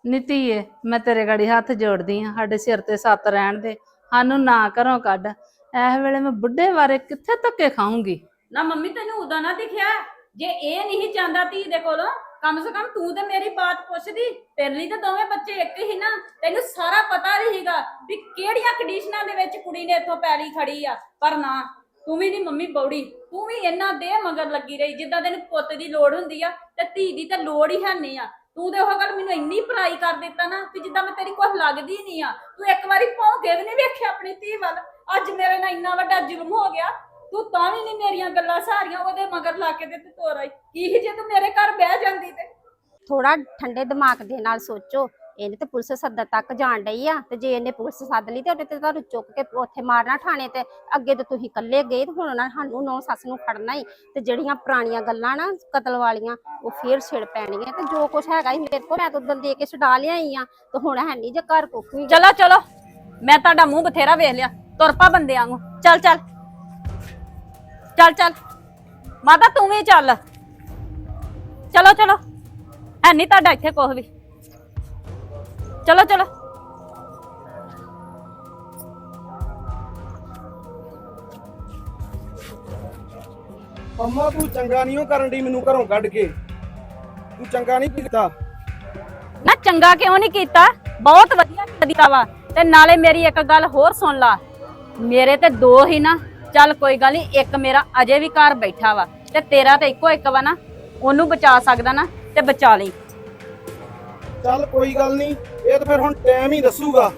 ਨੀਤੀਏ ਮੈਂ ਤੇਰੇ ਗਾੜੀ ਹੱਥ ਜੋੜਦੀ ਆ ਸਾਡੇ ਸਿਰ ਤੇ ਸੱਤ ਰਹਿਣ ਦੇ। ਸਾਨੂੰ ਨਾ ਘਰੋਂ ਕੱਢ। ਇਸ ਵੇਲੇ ਮੈਂ ਬੁੱਢੇ ਬਾਰੇ ਕਿੱਥੇ ਧੱਕੇ ਖਾਊਂਗੀ? ਨਾ ਮੰਮੀ ਤੈਨੂੰ ਉਦਾਂ ਨਾ ਦਿਖਿਆ। ਜੇ ਇਹ ਨਹੀਂ ਚਾਹੁੰਦਾ ਧੀ ਦੇ ਕੋਲੋਂ ਕਮ ਸੇ ਕਮ ਤੂੰ ਤੇ ਮੇਰੀ ਬਾਤ ਪੁੱਛਦੀ, ਤੇਰੇ ਲਈ ਤਾਂ ਦੋਵੇਂ ਬੱਚੇ ਇੱਕ ਹੀ ਨਾ, ਤੈਨੂੰ ਸਾਰਾ ਪਤਾ ਰਹੇਗਾ ਵੀ ਕਿਹੜੀਆਂ ਕੰਡੀਸ਼ਨਾਂ ਦੇ ਵਿੱਚ ਕੁੜੀ ਨੇ ਇੱਥੋਂ ਪੈਲੀ ਖੜੀ ਆ। ਪਰ ਨਾ, ਤੂੰ ਵੀ ਨਹੀਂ ਮੰਮੀ ਬੌੜੀ, ਤੂੰ ਵੀ ਇਹਨਾਂ ਦੇ ਮਗਰ ਲੱਗੀ ਰਹੀ, ਜਿੱਦਾਂ ਤੈਨੂੰ ਪੁੱਤ ਦੀ ਲੋੜ ਹੁੰਦੀ ਆ ਤੇ ਧੀ ਦੀ ਤਾਂ ਲੋੜ ਹੀ ਹੈਨੀ ਆ। ਤੂੰ ਤੇ ਉਹ ਗੱਲ ਮੈਨੂੰ ਇੰਨੀ ਪਰਾਈ ਕਰ ਦਿੱਤਾ ਨਾ ਕਿ ਜਿੱਦਾਂ ਮੈਂ ਤੇਰੀ ਕੁਛ ਲੱਗਦੀ ਨਹੀਂ ਆ। ਤੂੰ ਇੱਕ ਵਾਰੀ ਭੌਂ ਕੇ ਵੀ ਨਹੀਂ ਵੇਖਿਆ ਆਪਣੀ ਧੀ ਵੱਲ। ਅੱਜ ਮੇਰੇ ਨਾਲ ਇੰਨਾ ਵੱਡਾ ਜ਼ੁਲਮ ਹੋ ਗਿਆ। ਤੂੰ ਤਾਂ ਵੀ ਨਹੀਂ ਮੇਰੀਆਂ ਗੱਲਾਂ ਸਾਰੀਆਂ ਉਹਦੇ ਮਗਰ ਲਾ ਕੇ ਤੇ ਤੂੰ ਤੋਰ ਆਈ ਕੀ ਸੀ ਜੇ ਤੂੰ ਮੇਰੇ ਘਰ ਬਹਿ ਜਾਂਦੀ ਤੇ। ਥੋੜਾ ਠੰਡੇ ਦਿਮਾਗ ਦੇ ਨਾਲ ਸੋਚੋ ਇਹਨੇ ਤੇ ਪੁਲਿਸ ਸੱਦਣ ਤੱਕ ਜਾਣ ਡਈ ਆ ਤੇ ਜੇ ਇਹਨੇ ਪੁਲਿਸ ਸੱਦ ਲਈ ਤੇ ਉਹਦੇ ਤੇ ਤੁਹਾਨੂੰ ਚੁੱਕ ਕੇ ਉੱਥੇ ਮਾਰਨਾ ਥਾਣੇ ਤੇ ਅੱਗੇ ਤੇ ਤੁਸੀਂ ਇਕੱਲੇ ਗਏ ਤੇ ਹੁਣ ਉਹਨਾਂ ਨੇ ਸਾਨੂੰ ਨੌ ਸੱਸ ਨੂੰ ਫੜਨਾ ਹੀ ਤੇ ਜਿਹੜੀਆਂ ਪੁਰਾਣੀਆਂ ਗੱਲਾਂ ਨਾ ਕਤਲ ਵਾਲੀਆਂ ਉਹ ਫੇਰ ਛਿੜ ਪੈਣੀਆਂ ਤੇ ਜੋ ਕੁਛ ਹੈਗਾ ਸੀ ਮੇਰੇ ਕੋਲ ਮੈਂ ਤਾਂ ਉਦੋਂ ਦੇ ਕੇ ਛਡਾ ਲਿਆਈ ਆ ਤੇ ਹੁਣ ਹੈ ਨਹੀਂ ਜੇ ਘਰ ਕੁੱਖ ਵੀ। ਚਲੋ ਚਲੋ। ਮੈਂ ਤੁਹਾਡਾ ਮੂੰਹ ਬਥੇਰਾ ਵੇਖ ਲਿਆ ਤੁਰ ਪਾ ਬੰਦਿਆਂ ਨੂੰ ਚੱਲ ਚੱਲ। ਚੱਲ ਚੱਲ। ਮਾਤਾ ਤੂੰ ਵੀ ਚੱਲ। ਚਲੋ ਚਲੋ। ਹੈ ਨਹੀਂ ਤੁਹਾਡਾ ਇੱਥੇ ਕੁਛ ਵੀ। ਚਲੋ ਚਲੋ। ਅੰਮਾ ਤੂੰ ਚੰਗਾ ਨਹੀਂ ਉਹ ਕਰਨ ਦੀ ਮੈਨੂੰ ਘਰੋਂ ਕੱਢ ਕੇ। ਤੂੰ ਚੰਗਾ ਨਹੀਂ ਕੀਤਾ। ਨਾ ਚੰਗਾ ਕਿਉਂ ਨਹੀਂ ਕੀਤਾ? ਬਹੁਤ ਵਧੀਆ ਕੀਤਾ ਵਾ। ਤੇ ਨਾਲੇ ਮੇਰੀ ਇੱਕ ਗੱਲ ਹੋਰ ਸੁਣ ਲਾ। ਮੇਰੇ ਤੇ ਦੋ ਹੀ ਨਾ ਚੱਲ ਕੋਈ ਗੱਲ ਨਹੀਂ ਇੱਕ ਮੇਰਾ ਅਜੇ ਵੀ ਘਰ ਬੈਠਾ ਵਾ ਤੇ ਤੇਰਾ ਤੇ ਇੱਕੋ ਇੱਕ ਵਾ ਨਾ, ਉਹਨੂੰ ਬਚਾ ਸਕਦਾ ਨਾ ਤੇ ਬਚਾ ਲਈ। ਚੱਲ ਕੋਈ ਗੱਲ ਨਹੀਂ ਇਹ ਤਾਂ ਫਿਰ ਹੁਣ ਟਾਈਮ ਹੀ ਦੱਸੂਗਾ।